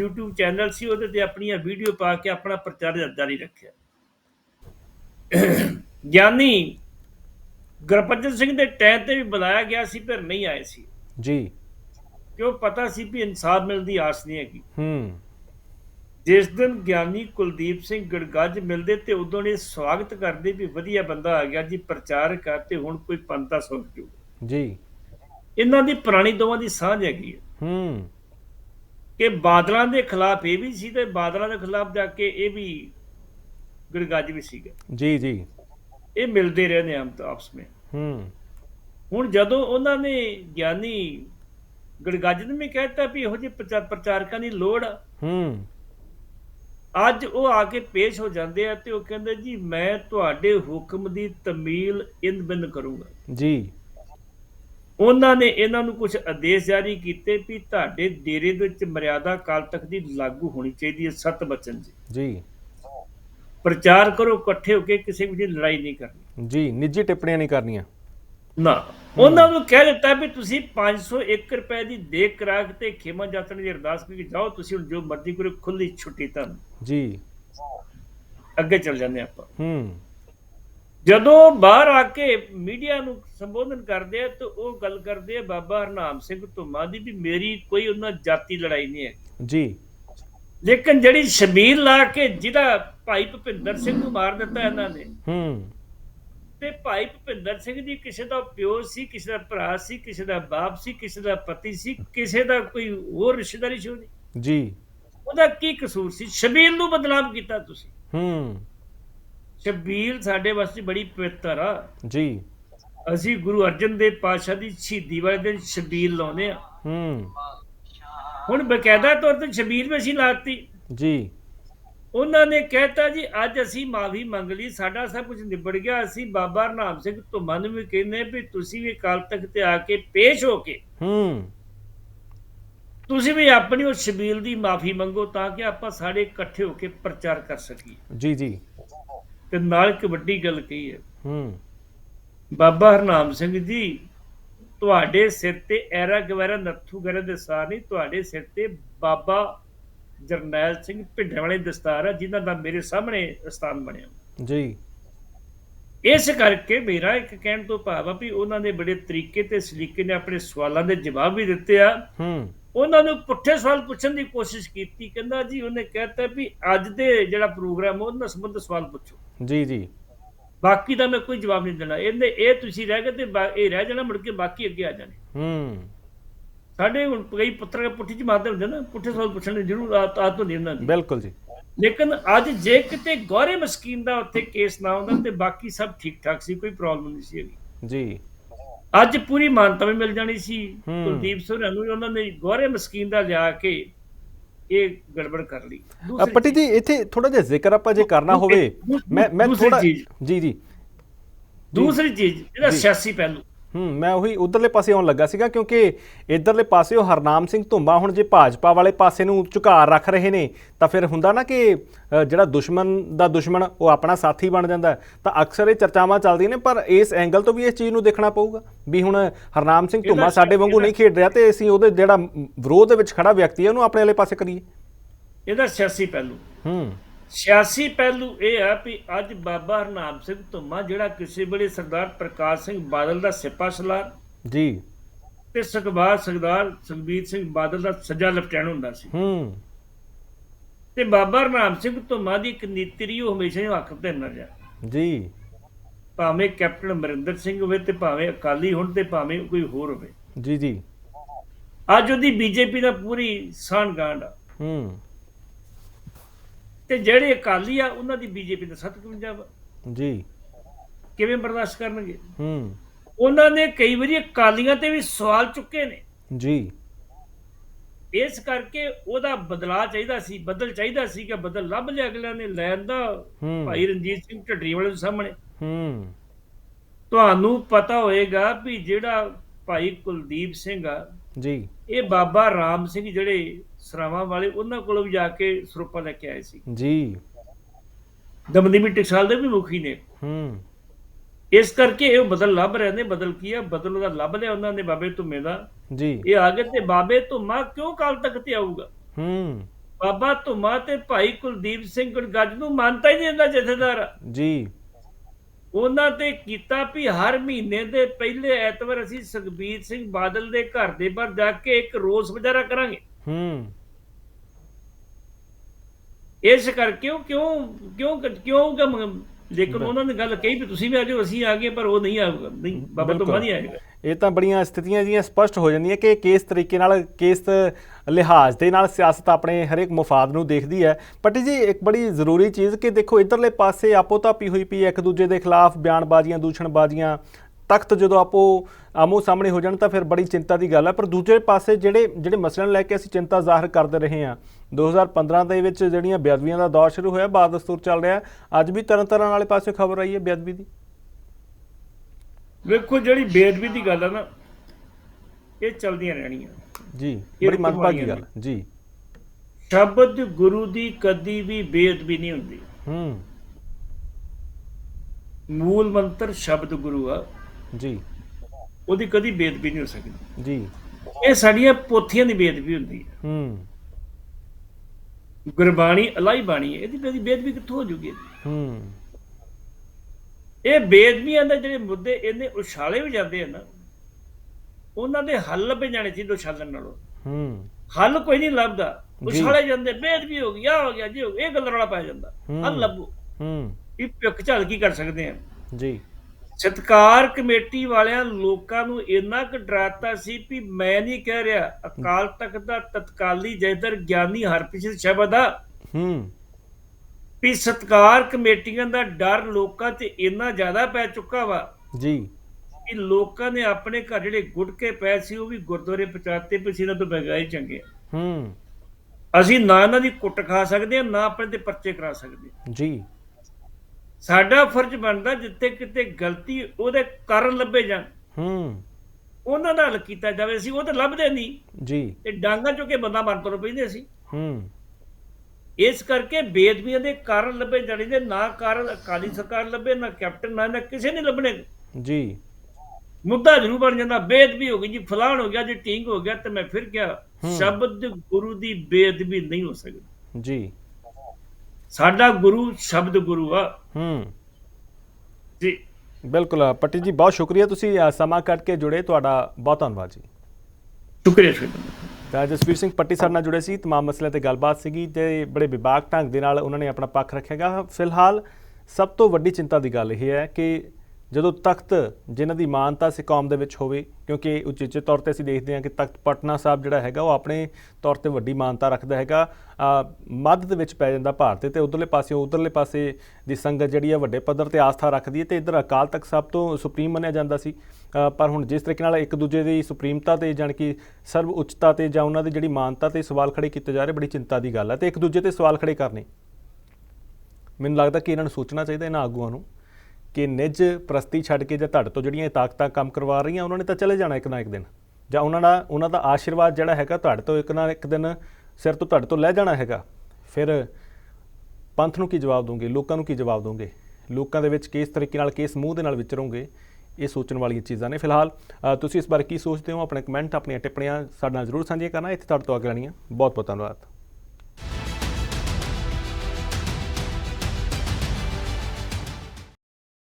YouTube ਚੈਨਲ ਸੀ ਉਹਦੇ ਤੇ ਆਪਣੀਆਂ ਵੀਡੀਓ ਪਾ ਕੇ ਆਪਣਾ ਪ੍ਰਚਾਰ ਜਾਰੀ ਰੱਖਿਆ। ਗਿਆਨੀ ਗੁਰਪ੍ਰੀਤ ਸਿੰਘ ਦੇ ਟਾਈਮ ਤੇ ਵੀ ਬੁਲਾਇਆ ਗਿਆ ਸੀ ਪਰ ਨਹੀਂ ਆਏ ਸੀ। ਜੀ। ਕਿਉਂ ਪਤਾ ਸੀ ਵੀ ਇਨਸਾਫ ਮਿਲਣ ਦੀ ਆਸ ਨਹੀਂ ਹੈਗੀ। ਹੂੰ। ਜਿਸ ਦਿਨ ਗਿਆਨੀ ਕੁਲਦੀਪ ਸਿੰਘ ਗੜਗੱਜ ਮਿਲਦੇ ਤੇ ਉਦੋਂ ਨੇ ਸਵਾਗਤ ਕਰਦੇ ਵੀ ਵਧੀਆ ਬੰਦਾ ਆ ਗਿਆ ਜੀ ਪ੍ਰਚਾਰਕ ਆ ਤੇ ਹੁਣ ਕੋਈ ਪੰਤਾ ਸੁਣ ਜੂ। ਜੀ। ਇਹਨਾਂ ਦੀ ਪੁਰਾਣੀ ਦੋਵਾਂ ਦੀ ਸਾਂਝ ਹੈਗੀ ਹੈ। ਹੂੰ। ਕਿ ਬਾਦਲਾਂ ਦੇ ਖਿਲਾਫ ਇਹ ਵੀ ਸੀ ਤੇ ਬਾਦਲਾਂ ਦੇ ਖਿਲਾਫ ਜਾ ਕੇ ਇਹ ਵੀ ਗੜਗੱਜ ਵੀ ਸੀਗਾ। ਜੀ ਜੀ। ਇਹ ਮਿਲਦੇ ਰਹੇ ਨੇ ਆਮ ਤਾਂ ਆਪਸ ਵਿੱਚ। ਹੂੰ। ਹੁਣ ਜਦੋਂ ਉਹਨਾਂ ਨੇ ਗਿਆਨੀ ਗੜਗੱਜ ਨੇ ਵੀ ਕਹਿਤਾ ਵੀ ਇਹੋ ਜਿਹੇ ਪ੍ਰਚਾ- ਪ੍ਰਚਾਰਕਾਂ ਦੀ ਲੋੜ ਹੂੰ। ਅੱਜ ਉਹ ਆ ਕੇ ਪੇਸ਼ ਹੋ ਜਾਂਦੇ ਆ ਤੇ ਉਹ ਕਹਿੰਦੇ ਜੀ ਮੈਂ ਤੁਹਾਡੇ ਹੁਕਮ ਦੀ ਤਮੀਲ ਇਨ ਬਿਨ ਕਰੂੰਗਾ। ਜੀ। ਉਹਨਾਂ ਨੇ ਇਹਨਾਂ ਨੂੰ ਕੁਝ ਆਦੇਸ਼ ਜਾਰੀ ਕੀਤੇ ਵੀ ਤੁਹਾਡੇ ਡੇਰੇ ਦੇ ਵਿੱਚ ਮਰਿਆਦਾ ਕਾਲ ਤੱਕ ਦੀ ਲਾਗੂ ਹੋਣੀ ਚਾਹੀਦੀ ਹੈ ਸਤ ਬਚਨ ਜੀ। ਜੀ। ਪ੍ਰਚਾਰ ਕਰੋ ਇਕੱਠੇ ਹੋ ਕੇ ਕਿਸੇ ਵੀ ਦੀ ਲੜਾਈ ਨਹੀਂ ਕਰਨੀ। ਜੀ ਨਿੱਜੀ ਟਿੱਪਣੀਆਂ ਨਹੀਂ ਕਰਨੀਆਂ। ਨਾ। ਉਹਨਾਂ ਨੂੰ ਕਹਿ ਦਿੱਤਾ ਵੀ ਤੁਸੀਂ 501 ਰੁਪਏ ਦੀ ਦੇਖ ਕਰਾ ਕੇ ਤੇ ਖੇਮਾ ਜਾਤਨ ਦੀ ਅਰਦਾਸ ਕਰਕੇ ਜਾਓ ਤੁਸੀਂ ਹੁਣ ਜੋ ਮਰਜ਼ੀ ਕਰੋ ਖੁੱਲੀ ਛੁੱਟੀ ਤੁਹਾਨੂੰ ਜੀ। ਅੱਗੇ ਚੱਲ ਜਾਂਦੇ ਆਪਾਂ। ਹੂੰ। ਜਦੋਂ ਬਾਹਰ ਆ ਕੇ ਮੀਡੀਆ ਨੂੰ ਸੰਬੋਧਨ ਕਰਦੇ ਆ ਤਾਂ ਉਹ ਗੱਲ ਕਰਦੇ ਆ ਬਾਬਾ ਹਰਨਾਮ ਸਿੰਘ ਧੁੰਮਾ ਦੀ ਵੀ ਮੇਰੀ ਕੋਈ ਉਹਨਾਂ ਜਾਤੀ ਲੜਾਈ ਨਹੀਂ ਹੈ। ਜੀ। ਲੇਕਿਨ ਜਿਹੜੀ ਸ਼ਬੀਲ ਲਾ ਕੇ ਜਿਹਦਾ ਭਾਈ ਭੁਪਿੰਦਰ ਸਿੰਘ ਨੂੰ ਮਾਰ ਦਿੱਤਾ ਇਹਨਾਂ ਨੇ ਹੂੰ। ਤੇ ਭਾਈ ਭੁਪਿੰਦਰ ਸਿੰਘ ਜੀ ਕਿਸੇ ਦਾ ਪਿਓ ਸੀ ਕਿਸੇ ਦਾ ਭਰਾ ਸੀ ਕਿਸੇ ਦਾ ਬਾਪ ਸੀ ਕਿਸੇ ਦਾ ਪਤੀ ਸੀ ਕਿਸੇ ਦਾ ਕੋਈ ਹੋਰ ਰਿਸ਼ਤੇਦਾਰੀ ਸੀ ਉਹਦੀ? ਜੀ। ਉਹਦਾ ਕੀ ਕਸੂਰ ਸੀ? ਸ਼ਬੀਲ ਨੂੰ ਬਦਨਾਮ ਕੀਤਾ ਤੁਸੀਂ। ਹੂੰ। ਸ਼ਬੀਲ ਸਾਡੇ ਵਾਸਤੇ ਬੜੀ ਪਵਿੱਤਰ ਆ। ਜੀ। ਅਸੀਂ ਗੁਰੂ ਅਰਜਨ ਦੇਵ ਪਾਤਸ਼ਾਹ ਦੀ ਸ਼ਹੀਦੀ ਵਾਲੇ ਦਿਨ ਸ਼ਬੀਲ ਲਾਉਂਦੇ ਆ। ਹੂੰ। ਹੁਣ ਬਕਾਇਦਾ ਤੌਰ ਤੇ ਸ਼ਬੀਲ ਵੀ ਅਸੀਂ ਲਾਤੀ ਜੀ। ਉਹਨਾਂ ਨੇ ਕਹਿਤਾ ਜੀ ਅੱਜ ਅਸੀਂ ਮਾਫੀ ਮੰਗ ਲਈ ਸਾਡਾ ਸਭ ਕੁਝ ਨਿਬੜ ਗਿਆ ਅਸੀਂ ਬਾਬਾ ਹਰਨਾਮ ਸਿੰਘ ਧੁੰਮਾ ਨੂੰ ਵੀ ਕਹਿੰਦੇ ਵੀ ਤੁਸੀਂ ਵੀ ਕਾਲ ਤੱਕ ਤੇ ਆ ਕੇ ਪੇਸ਼ ਹੋ ਕੇ ਹੂੰ। ਤੁਸੀਂ ਵੀ ਆਪਣੀ ਉਸ ਸ਼ਬੀਲ ਦੀ ਮਾਫੀ ਮੰਗੋ ਤਾਂ ਕਿ ਆਪਾਂ ਸਾਰੇ ਇਕੱਠੇ ਹੋ ਕੇ ਪ੍ਰਚਾਰ ਕਰ ਸਕੀਏ। ਜੀ ਜੀ। ਤੇ ਨਾਲ ਇੱਕ ਵੱਡੀ ਗੱਲ ਕਹੀ ਹੈ। ਹੂੰ। ਬਾਬਾ ਹਰਨਾਮ ਸਿੰਘ ਜੀ ਤੁਹਾਡੇ ਸਿਰ ਤੇ ਐਰਾ ਗਵੈਰਾ ਨੱਥੂ ਗਰੇ ਦੇ ਸਾਰ ਨਹੀਂ ਤੁਹਾਡੇ ਸਿਰ ਤੇ ਬਾਬਾ ਜਰਨੈਲ ਸਿੰਘ ਭਿੰਡਰਾਂ ਵਾਲੇ ਦਸਤਾਰ ਆ ਜਿਨ੍ਹਾਂ ਦਾ ਮੇਰੇ ਸਾਹਮਣੇ ਸਥਾਨ ਬਣਿਆ। ਜੀ। ਇਸ ਕਰਕੇ ਮੇਰਾ ਇੱਕ ਕਹਿਣ ਤੋਂ ਭਾਵ ਆ ਵੀ ਉਹਨਾਂ ਨੇ ਬੜੇ ਤਰੀਕੇ ਤੇ ਸਲੀਕੇ ਨੇ ਆਪਣੇ ਸਵਾਲਾਂ ਦੇ ਜਵਾਬ ਵੀ ਦਿੱਤੇ ਆ। ਹੂੰ। ਉਹਨਾਂ ਨੂੰ ਪੁੱਠੇ ਸਵਾਲ ਪੁੱਛਣ ਦੀ ਕੋਸ਼ਿਸ਼ ਕੀਤੀ ਕਹਿੰਦਾ ਜੀ ਉਹਨੇ ਕਹਿਤਾ ਵੀ ਅੱਜ ਦੇ ਜਿਹੜਾ ਪ੍ਰੋਗਰਾਮ ਉਹਦੇ ਨਾਲ ਸੰਬੰਧ ਸਵਾਲ ਪੁੱਛੋ। ਜੀ ਜੀ। ਬਾਕੀ ਦਾ ਮੈਂ ਕੋਈ ਜਵਾਬ ਨਹੀਂ ਦੇਣਾ। ਇਹਦੇ ਇਹ ਤੁਸੀਂ ਰਹਿ ਗਏ ਤੇ ਇਹ ਰਹਿ ਜਾਣਾ ਮੁੜ ਕੇ ਬਾਕੀ ਅੱਗੇ ਆ ਜਾਣੇ। ਹੂੰ। ਸਾਡੇ ਹੁਣ ਕਈ ਪੁੱਤਰ ਪੁੱਠੀ ਚ ਮਾਰਦੇ ਹੁੰਦੇ ਨਾ ਪੁੱਠੇ ਸਵਾਲ ਪੁੱਛਣ ਦੀ ਜ਼ਰੂਰ ਆਦਤ ਹੁੰਦੀ ਉਹਨਾਂ ਦੀ। ਬਿਲਕੁਲ ਜੀ। ਲੇਕਿਨ ਅੱਜ ਜੇ ਕਿਤੇ ਗੌਰੇ ਮਸਕੀਨ ਦਾ ਉੱਥੇ ਕੇਸ ਨਾ ਹੁੰਦਾ ਤੇ ਬਾਕੀ ਸਭ ਠੀਕ ਠਾਕ ਸੀ ਕੋਈ ਪ੍ਰੋਬਲਮ ਨਹੀਂ ਸੀ ਹੈਗੀ। ਜੀ। ਅੱਜ ਪੂਰੀ ਮਾਨਤਾ ਵੀ ਮਿਲ ਜਾਣੀ ਸੀ। ਕੁਲਦੀਪ ਸਿੰਘ ਨੂੰ ਉਹਨਾਂ ਨੇ ਗੌਰੇ ਮਸਕੀਨ ਦਾ ਲਿਆ ਕੇ ਇਹ ਗੜਬੜ ਕਰ ਲਈ। ਪੱਟੀ ਜੀ ਇੱਥੇ ਥੋੜਾ ਜਿਹਾ ਜ਼ਿਕਰ ਆਪਾਂ ਜੇ ਕਰਨਾ ਹੋਵੇ ਮੈਂ ਮੈਂ ਥੋੜਾ। ਜੀ ਜੀ। ਦੂਸਰੀ ਚੀਜ਼ ਇਹਦਾ। ਸਿਆਸੀ ਪਹਿਲੂ। ਹੂੰ ਮੈਂ ਉਹੀ ਉਧਰਲੇ ਪਾਸੇ ਆਉਣ ਲੱਗਾ ਸੀਗਾ ਕਿਉਂਕਿ ਇਧਰਲੇ ਪਾਸੇ ਉਹ ਹਰਨਾਮ ਸਿੰਘ ਧੁੰਮਾ ਹੁਣ ਜੇ ਭਾਜਪਾ ਵਾਲੇ ਪਾਸੇ ਨੂੰ ਝੁਕਾਅ ਰੱਖ ਰਹੇ ਨੇ ਤਾਂ ਫਿਰ ਹੁੰਦਾ ਨਾ ਕਿ ਜਿਹੜਾ ਦੁਸ਼ਮਣ ਦਾ ਦੁਸ਼ਮਣ ਉਹ ਆਪਣਾ ਸਾਥੀ ਬਣ ਜਾਂਦਾ। ਤਾਂ ਅਕਸਰ ਇਹ ਚਰਚਾਵਾਂ ਚੱਲਦੀਆਂ ਨੇ ਪਰ ਇਸ ਐਂਗਲ ਤੋਂ ਵੀ ਇਸ ਚੀਜ਼ ਨੂੰ ਦੇਖਣਾ ਪਊਗਾ ਵੀ ਹੁਣ ਹਰਨਾਮ ਸਿੰਘ ਧੁੰਮਾ ਸਾਡੇ ਵਾਂਗੂ ਨਹੀਂ ਖੇਡ ਰਿਹਾ ਤੇ ਅਸੀਂ ਉਹਦੇ ਜਿਹੜਾ ਵਿਰੋਧ ਦੇ ਵਿੱਚ ਖੜਾ ਵਿਅਕਤੀ ਹੈ ਉਹਨੂੰ ਆਪਣੇ ਵਾਲੇ ਪਾਸੇ ਕਰੀਏ। ਇਹਦਾ ਸਿਆਸੀ ਪਹਿਲੂ। ਹੂੰ। ਸਿਆਸੀ ਪਹਿਲੂ ਇਹ ਆ ਵੀ ਅੱਜ ਬਾਬਾ ਹਰਨਾਮ ਸਿੰਘ ਧੁੰਮਾ ਜਿਹੜਾ ਕਿਸੇ ਵੇਲੇ ਸਰਦਾਰ ਪ੍ਰਕਾਸ਼ ਸਿੰਘ ਬਾਦਲ ਦਾ ਸਿਪਾ ਸਲਾਰ ਜੀ। ਤੇ ਸੁਖਬਾਰ ਸਰਦਾਰ ਸੁਖਬੀਰ ਸਿੰਘ ਬਾਦਲ ਦਾ ਸੱਜਾ ਲੈਫਟੀਨੈਂਟ ਹੁੰਦਾ ਸੀ। ਹੂੰ। ਤੇ ਬਾਬਾ ਹਰਨਾਮ ਸਿੰਘ ਧੁੰਮਾ ਦੀ ਇੱਕ ਨੀਤੀ ਰਹੀ ਉਹ ਹਮੇਸ਼ਾ ਹੀ ਹੱਕ ਤੇ ਨਾ ਜਾ ਜੀ। ਭਾਵੇਂ ਕੈਪਟਨ ਅਮਰਿੰਦਰ ਸਿੰਘ ਹੋਵੇ ਤੇ ਭਾਵੇਂ ਅਕਾਲੀ ਹੋਣ ਤੇ ਭਾਵੇਂ ਕੋਈ ਹੋਰ ਹੋਵੇ। ਜੀ ਜੀ। ਅੱਜ ਉਹਦੀ ਬੀਜੇਪੀ ਦਾ ਪੂਰੀ ਸਾਨ ਗਾਂਡ ਆ। ਹੂੰ। ਤੇ ਜਿਹੜੇ ਅਕਾਲੀ ਆ ਉਹਨਾਂ ਦੀ ਬੀਜੇਪੀ ਦਾ 57 ਵਾ ਜੀ। ਕਿਵੇਂ ਬਰਦਾਸ਼ਤ ਕਰਨਗੇ? ਹੂੰ। ਉਹਨਾਂ ਨੇ ਕਈ ਵਾਰੀ ਅਕਾਲੀਆਂ ਤੇ ਵੀ ਸਵਾਲ ਚੁੱਕੇ ਨੇ। ਜੀ। ਇਸ ਕਰਕੇ ਉਹਦਾ ਬਦਲਾਅ ਚਾਹੀਦਾ ਸੀ ਬਦਲ ਚਾਹੀਦਾ ਸੀ ਕਿ ਬਦਲ ਲੱਭ ਲਿਆ ਅਗਲਿਆਂ ਨੇ ਲੈਣ ਦਾ। ਭਾਈ ਰਣਜੀਤ ਸਿੰਘ ਢੱਡਰੀ ਵਾਲੇ ਸਾਹਮਣੇ। ਹੂੰ। ਤੁਹਾਨੂੰ ਪਤਾ ਹੋਏਗਾ ਵੀ ਜਿਹੜਾ ਭਾਈ ਕੁਲਦੀਪ ਸਿੰਘ ਆ ਜੀ। ਇਹ ਬਾਬਾ ਰਾਮ ਸਿੰਘ ਜਿਹੜੇ ਸਰਾਵਾਂ ਵਾਲੇ ਉਹਨਾਂ ਕੋਲੋਂ ਵੀ ਜਾ ਕੇ ਸਰੂਪਾ ਲੈ ਕੇ ਆਏ ਸੀ। ਜੀ। ਦਮਦਮੀ ਟਕਸਾਲ ਦੇ ਵੀ ਮੁਖੀ ਨੇ। ਹੂੰ। ਇਸ ਕਰਕੇ ਇਹ ਬਦਲ ਲੱਭ ਰਹੇ ਨੇ ਬਦਲ ਕੀ ਆ? ਬਦਲ ਉਹਦਾ ਲੱਭ ਲਿਆ ਉਹਨਾਂ ਨੇ ਬਾਬੇ ਧੁੰਮੇ ਦਾ। ਜੀ। ਇਹ ਆ ਗਏ ਤੇ ਬਾਬੇ ਧੁੰਮਾ ਕਿਉਂ ਕਾਲ ਤੱਕ ਤੇ ਆਊਗਾ? ਹੂੰ। ਬਾਬਾ ਧੁੰਮਾ ਤੇ ਭਾਈ ਕੁਲਦੀਪ ਸਿੰਘ ਗੱਜ ਨੂੰ ਮੰਨਤਾ ਹੀ ਨਹੀਂ ਦਿੰਦਾ ਜਥੇਦਾਰ। ਜੀ। ਉਹਨਾਂ ਤੇ ਕੀਤਾ ਵੀ ਹਰ ਮਹੀਨੇ ਦੇ ਪਹਿਲੇ ਐਤਵਾਰ ਅਸੀਂ ਸੁਖਬੀਰ ਸਿੰਘ ਬਾਦਲ ਦੇ ਘਰ ਦੇ ਬਾਹਰ ਜਾ ਕੇ ਇੱਕ ਰੋਸ ਮੁਜ਼ਾਹਰਾ ਕਰਾਂਗੇ। ਹੂੰ। ਇਸ ਕਰਕੇ ਉਹ ਕਿਉਂ ਕਿਉਂ ਕਿਉਂ ਕਿ ਲੇਕਿਨ ਉਹਨਾਂ ਨੇ ਗੱਲ ਕਹੀ ਵੀ ਤੁਸੀਂ ਵੀ ਆ ਜਾਓ ਅਸੀਂ ਆ ਗਏ ਪਰ ਉਹ ਨਹੀਂ ਆਊਗਾ ਨਹੀਂ ਬਾਬਾ। ਧੁੰਮਾ ਨਹੀਂ ਆਏਗਾ ਇਹ ਤਾਂ ਬੜੀਆਂ ਸਥਿਤੀਆਂ ਜੀਆਂ ਸਪਸ਼ਟ ਹੋ ਜਾਂਦੀਆਂ ਕਿ ਕਿਸ ਤਰੀਕੇ ਨਾਲ ਕਿਸ ਲਿਹਾਜ਼ ਦੇ ਨਾਲ ਸਿਆਸਤ ਆਪਣੇ ਹਰੇਕ ਮਫਾਦ ਨੂੰ ਦੇਖਦੀ ਹੈ। ਪੱਟੀ ਜੀ ਇੱਕ ਬੜੀ ਜ਼ਰੂਰੀ ਚੀਜ਼ ਕਿ ਦੇਖੋ ਇਧਰਲੇ ਪਾਸੇ ਆਪੋ ਤਾਪੀ ਹੋਈ ਪਈ ਹੈ ਇੱਕ ਦੂਜੇ ਦੇ ਖਿਲਾਫ ਬਿਆਨਬਾਜ਼ੀਆਂ ਦੂਸ਼ਣਬਾਜ਼ੀਆਂ ਤਖਤ ਜਦੋਂ ਆਪੋ ਆਮੋ ਸਾਹਮਣੇ ਹੋ ਜਾਣ ਤਾਂ ਫਿਰ ਬੜੀ ਚਿੰਤਾ ਦੀ ਗੱਲ ਹੈ ਪਰ ਦੂਜੇ ਪਾਸੇ ਜਿਹੜੇ ਜਿਹੜੇ ਮਸਲਿਆਂ ਨੂੰ ਲੈ ਕੇ ਅਸੀਂ ਚਿੰਤਾ ਜ਼ਾਹਰ ਕਰਦੇ ਰਹੇ ਹਾਂ। 2015 ਦੇ ਵਿੱਚ ਜਿਹੜੀਆਂ ਬੇਅਦਬੀਆਂ ਦਾ ਦੌਰ ਸ਼ੁਰੂ ਹੋਇਆ ਬਾਦ ਦਸਤੂਰ ਚੱਲ ਰਿਹਾ। ਅੱਜ ਵੀ ਤਰ੍ਹਾਂ ਤਰ੍ਹਾਂ ਵਾਲੇ ਪਾਸੇ ਖਬਰ ਆਈ ਹੈ ਬੇਅਦਬੀ ਦੀ। ਵੇਖੋ ਜਿਹੜੀ ਬੇਅਦਬੀ ਦੀ ਗੱਲ ਆ ਨਾ ਇਹ ਚਲਦੀਆਂ ਰਹਿਣੀਆਂ। ਜੀ ਬੜੀ ਮੰਦਭਾਗੀ ਗੱਲ ਜੀ। ਸ਼ਬਦ ਗੁਰੂ ਦੀ ਕਦੀ ਵੀ ਬੇਅਦਬੀ ਨਹੀਂ ਹੁੰਦੀ। ਹੂੰ। ਮੂਲ ਮੰਤਰ ਸ਼ਬਦ ਗੁਰੂ ਆ। ਜੀ। ਉਹਦੀ ਕਦੀ ਬੇਅਦਬੀ ਨਹੀਂ ਹੋ ਸਕਦੀ। ਜੀ। ਇਹ ਸਾਡੀਆਂ ਪੋਥੀਆਂ ਦੀ ਬੇਅਦਬੀ ਹੁੰਦੀ ਹੈ। ਹੂੰ। ਗੁਰਬਾਣੀ ਅਲਾਈ ਬਾਣੀ ਹੈ ਇਹਦੀ ਬੇਅਦਬੀ ਬੇਅਦਬੀ ਕਿੱਥੋਂ ਹੋ ਜੂਗੀ? ਹੂੰ। ਇਹ ਬੇਅਦਬੀਆਂ ਦੇ ਜਿਹੜੇ ਮੁੱਦੇ ਇਹਨੇ ਉਛਾਲੇ ਵੀ ਜਾਂਦੇ ਆ ਨਾ ਉਹਨਾਂ ਦੇ ਹੱਲ ਲੱਭੇ ਜਾਣੇ ਚਾਹੀਦੇ ਉਛਾਲਣ ਨਾਲੋਂ। ਹੂੰ। ਹੱਲ ਕੋਈ ਨਹੀਂ ਲੱਭਦਾ। ਉਛਾਲੇ ਜਾਂਦੇ ਬੇਅਦਬੀ ਹੋ ਗਈ ਆ ਹੋ ਗਿਆ ਜੀ ਇਹ ਗੱਲ ਰੌਲਾ ਪਾਇਆ ਜਾਂਦਾ। ਹੱਲ ਲੱਭੋ। ਹੂੰ। ਇਹ ਭੁੱਖ ਝੱਲ ਕੀ ਕਰ ਸਕਦੇ ਆ? ਜੀ। ਸਤਕਾਰ ਕਮੇਟੀ ਵਾਲਿਆਂ ਲੋਕਾਂ ਨੂੰ ਇੰਨਾ ਕੁ ਡਰਾਤਾ ਸੀ ਵੀ ਮੈਂ ਨਹੀਂ ਕਹਿ ਰਿਹਾ ਅਕਾਲ ਤਖਤ ਦਾ ਤਤਕਾਲੀ ਜੈਦਰ ਗਿਆਨੀ ਹਰਪ੍ਰੀਤ ਸ਼ਬਦ ਆ ਹੂੰ। ਵੀ ਸਤਕਾਰ ਕਮੇਟੀਆਂ ਦਾ ਡਰ ਲੋਕਾਂ 'ਚ ਇੰਨਾ ਜ਼ਿਆਦਾ ਪੈ ਚੁੱਕਾ ਵਾ ਜੀ। ਕਿ ਲੋਕਾਂ ਨੇ ਆਪਣੇ ਘਰ ਜਿਹੜੇ ਗੁਟਕੇ ਪਏ ਸੀ ਉਹ ਵੀ ਗੁਰਦੁਆਰੇ ਪਹੁੰਚਾਤੇ ਵੀ ਇਹਨਾਂ ਤੋਂ ਬਗਾਏ ਚੰਗੇ। ਆ। ਹੂੰ। ਅਸੀਂ ਨਾ ਇਹਨਾਂ ਦੀ ਕੁੱਟ ਖਾ ਸਕਦੇ ਹਾਂ ਨਾ ਆਪਣੇ ਤੇ ਪਰਚੇ ਕਰਾ ਸਕਦੇ। ਜੀ। ਸਾਡਾ ਫਰਜ਼ ਬਣਦਾ ਜਿੱਥੇ ਕਿਤੇ ਗਲਤੀ ਉਹਦੇ ਕਾਰਨ ਲੱਭੇ ਜਾਣ। ਹੂੰ। ਉਹਨਾਂ ਦਾ ਹੱਲ ਕੀਤਾ ਜਾਵੇ ਅਸੀਂ ਉਹ ਤਾਂ ਲੱਭਦੇ ਨਹੀਂ। ਜੀ। ਤੇ ਡਾਂਗਾ ਚੁੱਕੇ ਬੰਦਾ ਮਰਨ ਤੋਂ ਪੈਂਦੇ ਸੀ ਹੂੰ। ਇਸ ਕਰਕੇ ਬੇਦਬੀਆਂ ਦੇ ਕਾਰਨ ਲੱਭੇ ਜਾਣੇ ਦੇ ਨਾ ਕਾਰਨ ਅਕਾਲੀ ਸਰਕਾਰ ਲੱਭੇ ਨਾ ਕੈਪਟਨ ਨਾ ਨਾ ਕਿਸੇ ਨੇ ਲੱਭਣੇ। ਜੀ। ਮੁੱਦਾ ਜ਼ਰੂਰ ਬਣ ਜਾਂਦਾ ਬੇਦਬੀ ਹੋ ਗਈ ਜੀ ਫਲਾਣ ਹੋ ਗਿਆ ਜੀ ਟਿੰਗ ਹੋ ਗਿਆ ਤੇ ਮੈਂ ਫਿਰ ਕਿਹਾ। ਸ਼ਬਦ ਗੁਰੂ ਦੀ ਬੇਦਬੀ ਨਹੀਂ ਹੋ ਸਕਦੀ। ਜੀ। ਸਾਡਾ ਗੁਰੂ ਸ਼ਬਦ ਗੁਰੂ ਆ ਹੂੰ ਜੀ ਬਿਲਕੁਲ ਪੱਟੀ ਜੀ ਬਹੁਤ ਸ਼ੁਕਰੀਆ ਤੁਸੀਂ ਅ, ਸਮਾਂ ਕੱਢ ਕੇ ਜੁੜੇ ਤੁਹਾਡਾ ਬਹੁਤ ਧੰਨਵਾਦ ਜੀ ਸ਼ੁਕਰੀਆ ਸ਼ੁਕਰੀਆ ਤਾਂ ਜਸਵੀਰ ਸਿੰਘ ਪੱਟੀ ਸਾਡੇ ਨਾਲ ਜੁੜੇ ਸੀ तमाम ਮਸਲੇ ਤੇ ਗੱਲਬਾਤ ਸੀਗੀ ਤੇ ਬੜੇ ਵਿਭਾਗ ਢੰਗ ਦੇ ਨਾਲ ਉਹਨਾਂ ਨੇ ਆਪਣਾ ਪੱਖ ਰੱਖਿਆਗਾ ਫਿਲਹਾਲ ਸਭ ਤੋਂ ਵੱਡੀ ਚਿੰਤਾ ਦੀ ਗੱਲ ਇਹ ਹੈ ਕਿ ਜਦੋਂ ਤਖਤ ਜਿਨ੍ਹਾਂ ਦੀ ਮਾਨਤਾ ਸਿੱਖ ਕੌਮ ਦੇ ਵਿੱਚ ਹੋਵੇ, ਕਿਉਂਕਿ ਉਚੇਚੇ ਤੌਰ ਤੇ ਅਸੀਂ ਦੇਖਦੇ ਹਾਂ ਕਿ ਤਖਤ ਪਟਨਾ ਸਾਹਿਬ ਜਿਹੜਾ ਹੈਗਾ, ਉਹ ਆਪਣੇ ਤੌਰ ਤੇ ਵੱਡੀ ਮਾਨਤਾ ਰੱਖਦਾ ਹੈਗਾ। ਮੱਧ ਦੇ ਵਿੱਚ ਪੈ ਜਾਂਦਾ ਭਾਰਤ ਤੇ ਉਧਰਲੇ ਪਾਸੇ ਉਧਰਲੇ ਪਾਸੇ ਦੀ ਸੰਗਤ ਜਿਹੜੀ ਆ, ਵੱਡੇ ਪੱਧਰ ਤੇ ਆਸਥਾ ਰੱਖਦੀ ਹੈ ਤੇ ਇਧਰ ਅਕਾਲ ਤਖਤ ਸਭ ਤੋਂ ਸੁਪਰੀਮ ਮੰਨਿਆ ਜਾਂਦਾ ਸੀ। ਪਰ ਹੁਣ ਜਿਸ ਤਰੀਕੇ ਨਾਲ ਇੱਕ ਦੂਜੇ ਦੀ ਸੁਪਰੀਮਤਾ ਤੇ ਜਾਣੀ ਕਿ ਸਰਵ ਉੱਚਤਾ ਤੇ ਜਾਂ ਉਹਨਾਂ ਦੀ ਜਿਹੜੀ ਮਾਨਤਾ ਤੇ ਸਵਾਲ ਖੜੇ ਕੀਤੇ ਜਾ ਰਹੇ, ਬੜੀ ਚਿੰਤਾ ਦੀ ਗੱਲ ਹੈ ਤੇ ਇੱਕ ਦੂਜੇ ਤੇ ਸਵਾਲ ਖੜੇ ਕਰਨੇ। ਮੈਨੂੰ ਲੱਗਦਾ ਕਿ ਇਹਨਾਂ ਨੂੰ ਸੋਚਣਾ ਚਾਹੀਦਾ, ਇਹਨਾਂ ਆਗੂਆਂ ਨੂੰ। ਕਿ ਨਿੱਜ ਪ੍ਰਸਤੀ ਛੱਡ ਕੇ ਜਾਂ ਤੁਹਾਡੇ ਤੋਂ ਜਿਹੜੀਆਂ ਇਹ ਤਾਕਤਾਂ ਕੰਮ ਕਰਵਾ ਰਹੀਆਂ, ਉਹਨਾਂ ਨੇ ਤਾਂ ਚਲੇ ਜਾਣਾ ਇੱਕ ਨਾ ਇੱਕ ਦਿਨ। ਜਾਂ ਉਹਨਾਂ ਦਾ ਉਹਨਾਂ ਦਾ ਆਸ਼ੀਰਵਾਦ ਜਿਹੜਾ ਹੈਗਾ ਤੁਹਾਡੇ ਤੋਂ ਇੱਕ ਨਾ ਇੱਕ ਦਿਨ ਸਿਰ ਤੋਂ ਤੁਹਾਡੇ ਤੋਂ ਲੈ ਜਾਣਾ ਹੈਗਾ। ਫਿਰ ਪੰਥ ਨੂੰ ਕੀ ਜਵਾਬ ਦੋਗੇ ਲੋਕਾਂ ਨੂੰ ਕੀ ਜਵਾਬ ਦੋਗੇ ਲੋਕਾਂ ਦੇ ਵਿੱਚ ਕਿਸ ਤਰੀਕੇ ਨਾਲ, ਕਿਸ ਮੂੰਹ ਦੇ ਨਾਲ ਵਿਚਰੋਗੇ ਇਹ ਸੋਚਣ ਵਾਲੀਆਂ ਚੀਜ਼ਾਂ ਨੇ। ਫਿਲਹਾਲ ਤੁਸੀਂ ਇਸ ਬਾਰੇ ਕੀ ਸੋਚਦੇ ਹੋ? ਆਪਣੇ ਕਮੈਂਟ, ਆਪਣੀਆਂ ਟਿੱਪਣੀਆਂ ਸਾਡੇ ਨਾਲ ਜ਼ਰੂਰ ਸਾਂਝੀਆਂ ਕਰਨਾ। ਇੱਥੇ ਤੁਹਾਡੇ ਤੋਂ ਅੱਗੇ ਲੈਣੀਆਂ ਬਹੁਤ ਬਹੁਤ ਧੰਨਵਾਦ।